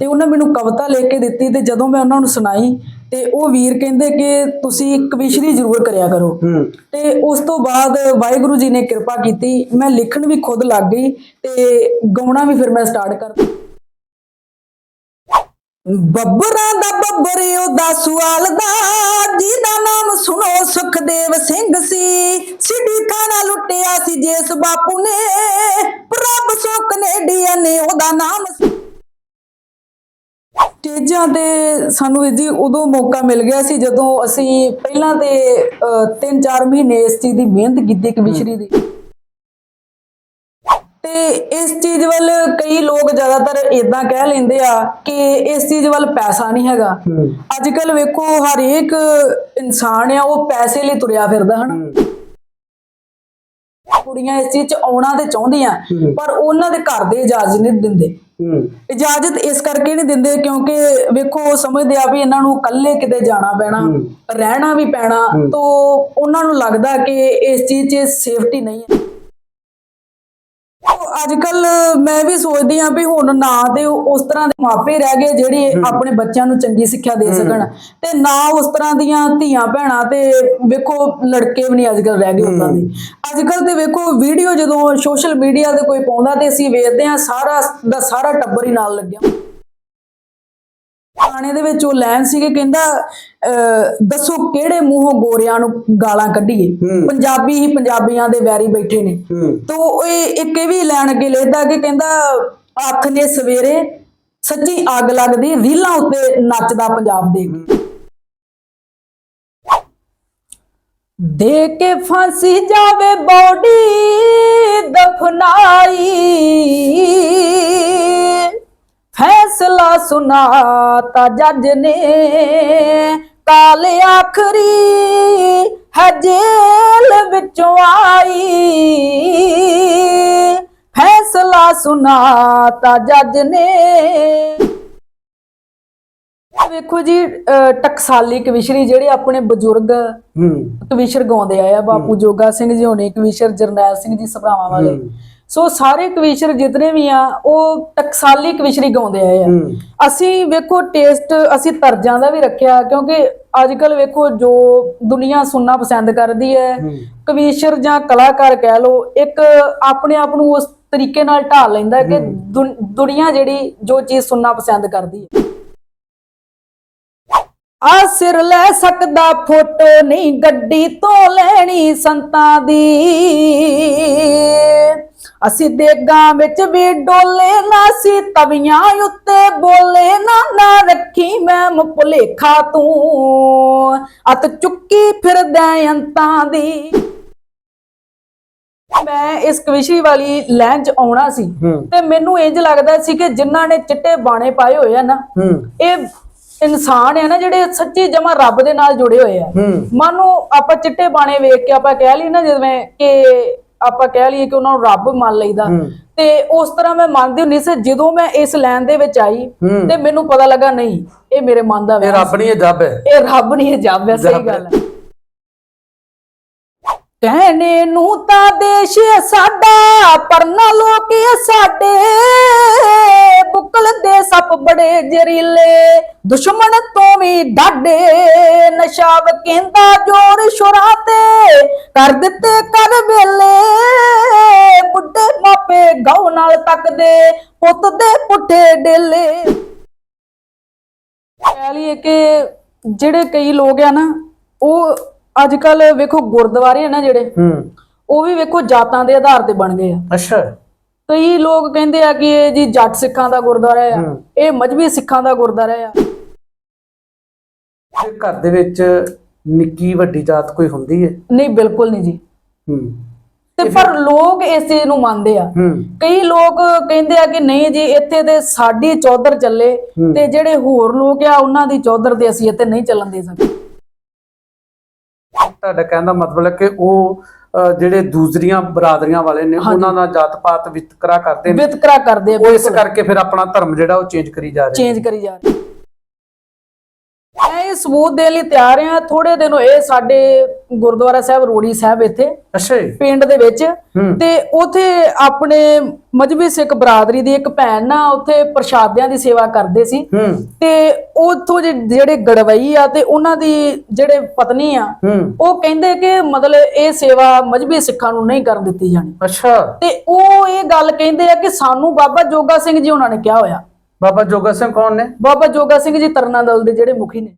ਤੇ ਉਹਨਾਂ ਮੈਨੂੰ ਕਵਿਤਾ ਲਿਖ ਕੇ ਦਿੱਤੀ ਤੇ ਜਦੋਂ ਮੈਂ ਉਹਨਾਂ ਨੂੰ ਸੁਣਾਈ ਤੇ ਉਹ ਵੀਰ ਕਹਿੰਦੇ ਕਿ ਤੁਸੀਂ ਕਵਿਸ਼ਰੀ ਜ਼ਰੂਰ ਕਰਿਆ ਕਰੋ। ਤੇ ਉਸ ਤੋਂ ਬਾਅਦ ਵਾਹਿਗੁਰੂ ਜੀ ਨੇ ਕਿਰਪਾ ਕੀਤੀ ਮੈਂ ਲਿਖਣ ਵੀ ਖੁਦ ਲੱਗ ਗਈ ਤੇ ਗਾਉਣਾ ਵੀ ਫਿਰ ਮੈਂ ਸਟਾਰਟ ਕਰ ਬੱਬਰਾਂ ਦਾ ਬੱਬਰ ਉਹਦਾ ਸੁਆਲ ਦਾ ਜਿਹਦਾ ਨਾਮ ਸੁਣੋ ਸੁਖਦੇਵ ਸਿੰਘ ਸੀ। ਸਿੱਧੀ ਥਾਣਾ ਲੁੱਟਿਆ ਸੀ ਜਿਸ ਬਾਪੂ ਨੇ ਪ੍ਰਭ ਸੋ ਕਨੇਡੀਅਨ ਨੇ ਉਹਦਾ ਨਾਮ ਸੀ। ਸਟੇਜਾਂ ਤੇ ਸਾਨੂੰ ਜੀ ਉਦੋਂ ਮੌਕਾ ਮਿਲ ਗਿਆ ਸੀ ਜਦੋਂ ਅਸੀਂ ਪਹਿਲਾਂ ਤੇ 3-4 ਮਹੀਨੇ ਇਸ ਚੀਜ਼ ਦੀ ਮਿਹਨਤ ਕੀਤੀ ਕਵਿਸ਼ਰੀ ਦੀ। ਤੇ ਇਸ ਚੀਜ਼ ਵੱਲ ਕਈ ਲੋਕ ਜ਼ਿਆਦਾਤਰ ਇਦਾਂ ਕਹਿ ਲੈਂਦੇ ਆ ਕਿ ਇਸ ਚੀਜ਼ ਵੱਲ ਪੈਸਾ ਨਹੀਂ ਹੈਗਾ। ਅੱਜ ਕੱਲ ਵੇਖੋ ਹਰੇਕ ਇਨਸਾਨ ਆ ਉਹ ਪੈਸੇ ਲਈ ਤੁਰਿਆ ਫਿਰਦਾ ਹਨ? ਕੁੜੀਆਂ ਇਸ ਚੀਜ਼ ਚ ਆਉਣਾ ਤੇ ਚਾਹੁੰਦੀਆਂ। ਪਰ ਉਹਨਾਂ ਦੇ ਘਰ ਦੇ ਇਜਾਜ਼ਤ ਨਹੀਂ ਦਿੰਦੇ ਇਜਾਜ਼ਤ ਇਸ ਕਰਕੇ ਨਹੀਂ ਦਿੰਦੇ ਕਿਉਂਕਿ ਵੇਖੋ ਉਹ ਸਮਝਦੇ ਆ ਵੀ ਇਹਨਾਂ ਨੂੰ ਇਕੱਲੇ ਕਿਤੇ ਜਾਣਾ ਪੈਣਾ। ਰਹਿਣਾ ਵੀ ਪੈਣਾ ਤੋਂ ਉਹਨਾਂ ਨੂੰ ਲੱਗਦਾ ਕਿ ਇਸ ਚੀਜ਼ 'ਚ ਸੇਫਟੀ ਨਹੀਂ ਹੈ ਅੱਜ ਕੱਲ ਮੈਂ ਵੀ ਸੋਚਦੀ ਆ ਵੀ ਹੁਣ ਨਾ ਤੇ ਉਸ ਤਰ੍ਹਾਂ ਦੇ ਮਾਪੇ ਰਹਿ ਗਏ ਜਿਹੜੇ ਆਪਣੇ ਬੱਚਿਆਂ ਨੂੰ ਚੰਗੀ ਸਿੱਖਿਆ ਦੇ ਸਕਣ ਤੇ ਨਾ ਉਸ ਤਰ੍ਹਾਂ ਦੀਆਂ ਧੀਆਂ ਭੈਣਾਂ ਤੇ ਵੇਖੋ ਲੜਕੇ ਵੀ ਨਹੀਂ ਅੱਜ ਕੱਲ ਰਹਿ ਗਏ ਉਦਾਂ ਦੇ। ਅੱਜ ਕੱਲ ਤੇ ਵੇਖੋ ਵੀਡੀਓ ਜਦੋਂ ਸੋਸ਼ਲ ਮੀਡੀਆ ਤੇ ਕੋਈ ਪਾਉਂਦਾ ਤੇ ਅਸੀਂ ਵੇਖਦੇ ਆ ਸਾਰਾ ਦਾ ਸਾਰਾ ਟੱਬਰ ਹੀ ਨਾਲ ਲੱਗਿਆ। ਗਾਣੇ ਦੇ ਵਿੱਚ ਉਹ ਲਾਈਨ ਸੀ ਕਿ ਕਹਿੰਦਾ ਦੱਸੋ ਕਿਹੜੇ ਮੂੰਹੋਂ ਗੋਰਿਆਂ ਨੂੰ ਗਾਲਾਂ ਕੱਢੀਏ। ਪੰਜਾਬੀ ਹੀ ਪੰਜਾਬੀਆਂ ਦੇ ਵੈਰੀ ਬੈਠੇ ਨੇ। ਤੋ ਇਹ ਇੱਕ ਇਹ ਵੀ ਲੈਣ ਅੱਗੇ ਲਿਖਦਾ ਕਿ ਕਹਿੰਦਾ ਅੱਖ ਨੇ ਸਵੇਰੇ ਸੱਚੀ ਅੱਗ ਲੱਗਦੀ ਰੀਲਾਂ ਉੱਤੇ ਨੱਚਦਾ ਪੰਜਾਬ ਦੇ। ਦੇ ਕੇ ਫਾਂਸੀ ਜਾਵੇ ਬੋਡੀ ਦਫਨਾਈ। ਫੈਸਲਾ ਸੁਨਾਤਾ ਜੱਜ ਨੇ। ਕਾਲ ਆਖਰੀ ਹੈ ਜੇਲ ਵਿੱਚੋਂ ਆਈ। ਫੈਸਲਾ ਸੁਨਾਤਾ ਜੱਜ ਨੇ। ਵੇਖੋ ਜੀ ਟਕਸਾਲੀ ਕਵਿਸ਼ਰੀ ਜਿਹੜੇ ਆਪਣੇ ਬਜ਼ੁਰਗ ਕਵਿਸ਼ਰ ਗਾਉਂਦੇ ਆਏ ਆ ਬਾਪੂ ਜੋਗਾ ਸਿੰਘ ਜੀ ਹੋਣੇ ਕਵਿਸ਼ਰ ਜਰਨੈਲ ਸਿੰਘ ਜੀ ਸਭਰਾਵਾਂ ਵਾਲੇ। ਸੋ ਸਾਰੇ ਕਵਿਸ਼ਰ ਜਿਤਨੇ ਵੀ ਆ ਉਹ ਟਕਸਾਲੀ ਕਵਿਸ਼ਰੀ ਗਾਉਂਦੇ ਆਏ ਆ। ਅਸੀਂ ਵੇਖੋ ਟੇਸਟ ਅਸੀਂ ਤਰਜਾਂ ਦਾ ਵੀ ਰੱਖਿਆ ਕਿਉਂਕਿ ਅੱਜ ਕੱਲ ਵੇਖੋ ਜੋ ਦੁਨੀਆ ਸੁਣਨਾ ਪਸੰਦ ਕਰਦੀ ਹੈ। ਕਵੀਸ਼ਰ ਜਾਂ ਕਲਾਕਾਰ ਕਹਿ ਲੋ ਇੱਕ ਆਪਣੇ ਆਪ ਨੂੰ ਉਸ ਤਰੀਕੇ ਨਾਲ ਢਾਲ ਲੈਂਦਾ ਕਿ ਦੁਨ- ਦੁਨੀਆ ਜਿਹੜੀ ਜੋ ਚੀਜ਼ ਸੁਣਨਾ ਪਸੰਦ ਕਰਦੀ ਹੈ। ਆ ਸਿਰ ਲੈ ਸਕਦਾ ਫੋਟੋ ਨਹੀਂ ਗੱਡੀ ਤੋਂ ਲੈਣੀ ਸੰਤਾਂ ਦੀ। ਅਸੀਂ ਦੇਗਾਂ ਵਿੱਚ ਵੀ ਡੋਲੇ ਨਾ ਸੀ ਤਵੀਆਂ ਉੱਤੇ ਬੋਲੇ ਨਾ ਨਾ ਰੱਖੀ ਮੈਂ ਭੁਲੇਖਾ ਤੂੰ। ਅਤ ਚੁੱਕੀ ਫਿਰਦਾ ਅੰਤਾਂ ਦੀ। ਮੈਂ ਇਸ ਕਵਿਸ਼ਰੀ ਵਾਲੀ ਲਾਈਨ 'ਚ ਆਉਣਾ ਸੀ। ਤੇ ਮੈਨੂੰ ਇੰਜ ਲੱਗਦਾ ਸੀ ਕਿ ਜਿਨ੍ਹਾਂ ਨੇ ਚਿੱਟੇ ਬਾਣੇ ਪਾਏ ਹੋਏ ਆ ਨਾ ਇਹ ਇਨਸਾਨ ਹੈ ਨਾ ਜਿਹੜੇ ਸੱਚੀ ਜਮਾ ਰੱਬ ਦੇ ਨਾਲ ਜੁੜੇ ਹੋਏ ਆ ਮਨ ਨੂੰ ਆਪਾਂ ਚਿੱਟੇ ਬਾਣੇ ਵੇਖ ਕੇ ਆਪਾਂ ਕਹਿ ਲਈ ਨਾ ਜਿਵੇਂ ਕਿ ਆਪਾਂ ਕਹਿ ਲਈਏ ਕਿ ਉਹਨਾਂ ਨੂੰ ਰੱਬ ਮੰਨ ਲਈਦਾ। ਤੇ ਉਸ ਤਰ੍ਹਾਂ ਮੈਂ ਮੰਨਦੀ ਹੁੰਦੀ ਸੀ ਜਦੋਂ ਮੈਂ ਇਸ ਲਾਈਨ ਦੇ ਵਿੱਚ ਆਈ। ਤੇ ਮੈਨੂੰ ਪਤਾ ਲੱਗਾ ਨਹੀਂ ਇਹ ਮੇਰੇ ਮਨ ਦਾ ਇਹ ਵਹਿਮ ਰੱਬ ਨਹੀਂ ਇਹ ਜੱਬ ਹੈ ਇਹ ਰੱਬ ਨਹੀਂ ਇਹ ਜੱਬ ਹੈ ਸਹੀ। ਗੱਲ ਹੈ ਕਹਿਣੇ ਨੂੰ ਤਾਂ ਦੇਸ਼ ਸਾਡਾ, ਪਰ ਨਾ ਸਾਡੇ। ਬੁਕਲ ਦੇ ਸੱਪ ਬੜੇ ਜ਼ਰੀਲੇ ਦੁਸ਼ਮਣ ਤੋਂ ਵੀ ਡਾਡੇ। ਨਸ਼ਾ ਵਕੇਂਦਾ ਜੋਰ ਸ਼ੁਰਾ ਤੇ, ਕਰ ਦਿੱਤੇ ਕਰ ਵੇਲੇ। ਬੁੱਢੇ ਮਾਪੇ ਗਾਉ ਨਾਲ ਤੱਕਦੇ, ਪੁੱਤ ਦੇ ਪੁੱਠੇ ਡੇਲੇ। ਕਹਿ ਲਈਏ ਕਿ ਜਿਹੜੇ ਕਈ ਲੋਕ ਆ ਨਾ, ਉਹ ਅੱਜ ਕੱਲ ਵੇਖੋ ਗੁਰਦੁਆਰੇ ਆ ਨਾ ਜਿਹੜੇ ਹੂੰ। ਉਹ ਵੀ ਵੇਖੋ ਜਾਤਾਂ ਦੇ ਆਧਾਰ ਤੇ ਬਣ ਗਏ ਆ। ਅੱਛਾ। ਕਈ ਲੋਕ ਕਹਿੰਦੇ ਆ ਕਿ ਇਹ ਜੀ ਜੱਟ ਸਿੱਖਾਂ ਦਾ ਗੁਰਦੁਆਰਾ ਆ। ਇਹ ਮਜਬੀ ਸਿੱਖਾਂ ਦਾ ਗੁਰਦੁਆਰਾ ਆ। ਤੇ ਘਰ ਦੇ ਵਿੱਚ ਨਿੱਕੀ ਵੱਡੀ ਜਾਤ ਕੋਈ ਹੁੰਦੀ ਹੈ ਨਹੀਂ ਬਿਲਕੁਲ ਨਹੀਂ ਜੀ। ਹੂੰ। ਤੇ ਪਰ ਲੋਕ ਇਸ ਚੀਜ਼ ਨੂੰ ਮੰਨਦੇ ਆ। ਕਈ ਲੋਕ ਕਹਿੰਦੇ ਆ ਕਿ ਨਹੀਂ ਜੀ ਇੱਥੇ ਤੇ ਸਾਡੀ ਚੌਧਰ ਚੱਲੇ। ਤੇ ਜਿਹੜੇ ਹੋਰ ਲੋਕ ਆ ਉਹਨਾਂ ਦੀ ਚੌਧਰ ਤੇ ਅਸੀਂ ਇੱਥੇ ਨਹੀਂ ਚੱਲਣ ਦੇ ਸਕਦੇ। ਤੁਹਾਡਾ ਕਹਿਣ ਦਾ ਮਤਲਬ ਹੈ ਕਿ ਉਹ ਜਿਹੜੇ ਦੂਸਰੀਆਂ ਬਰਾਦਰੀਆਂ ਵਾਲੇ ਨੇ ਉਹਨਾਂ ਦਾ ਜਾਤ ਪਾਤ ਵਿਤਕਰਾ ਕਰਦੇ ਨੇ। ਵਿਤਕਰਾ ਕਰਦੇ ਆ ਉਹ ਇਸ ਕਰਕੇ ਫਿਰ ਆਪਣਾ ਧਰਮ ਜਿਹੜਾ ਉਹ ਚੇਂਜ ਕਰੀ ਜਾ ਰਹੇ ਚੇਂਜ ਕਰੀ ਜਾ ਰਹੀ ਮੈਂ ਇਹ ਸਬੂਤ ਦੇਣ ਲਈ ਤਿਆਰ ਹਾਂ ਥੋੜੇ ਦਿਨ ਹੋਏ ਸਾਡੇ ਗੁਰਦੁਆਰਾ ਸਾਹਿਬ ਰੋੜੀ ਸਾਹਿਬ ਇੱਥੇ। ਅੱਛਾ ਪਿੰਡ ਦੇ ਵਿੱਚ। ਤੇ ਉਥੇ ਆਪਣੇ ਮਜਬੀ ਸਿੱਖ ਬਰਾਦਰੀ ਦੀ ਇੱਕ ਭੈਣ ਨਾ ਉਥੇ ਪ੍ਰਸ਼ਾਦਿਆਂ ਦੀ ਸੇਵਾ ਕਰਦੇ ਸੀ। ਤੇ ਉਥੋਂ ਜਿਹੜੇ ਗੜਵਈ ਆ ਤੇ ਉਹਨਾਂ ਦੀ ਜਿਹੜੇ ਪਤਨੀ ਆ ਉਹ ਕਹਿੰਦੇ ਕਿ ਮਤਲਬ ਇਹ ਸੇਵਾ ਮਜਬੀ ਸਿੱਖਾਂ ਨੂੰ ਨਹੀਂ ਕਰਨ ਦਿੱਤੀ ਜਾਣੀ। ਅੱਛਾ। ਤੇ ਉਹ ਇਹ ਗੱਲ ਕਹਿੰਦੇ ਆ ਕਿ ਸਾਨੂੰ ਬਾਬਾ ਜੋਗਾ ਸਿੰਘ ਜੀ ਉਹਨਾਂ ਨੇ ਕਿਹਾ ਹੋਇਆ। ਬਾਬਾ ਜੋਗਾ ਸਿੰਘ ਕੌਣ ਨੇ? ਬਾਬਾ ਜੋਗਾ ਸਿੰਘ ਜੀ ਤਰਨਾ ਦਲ ਦੇ ਜਿਹੜੇ ਮੁਖੀ ਨੇ।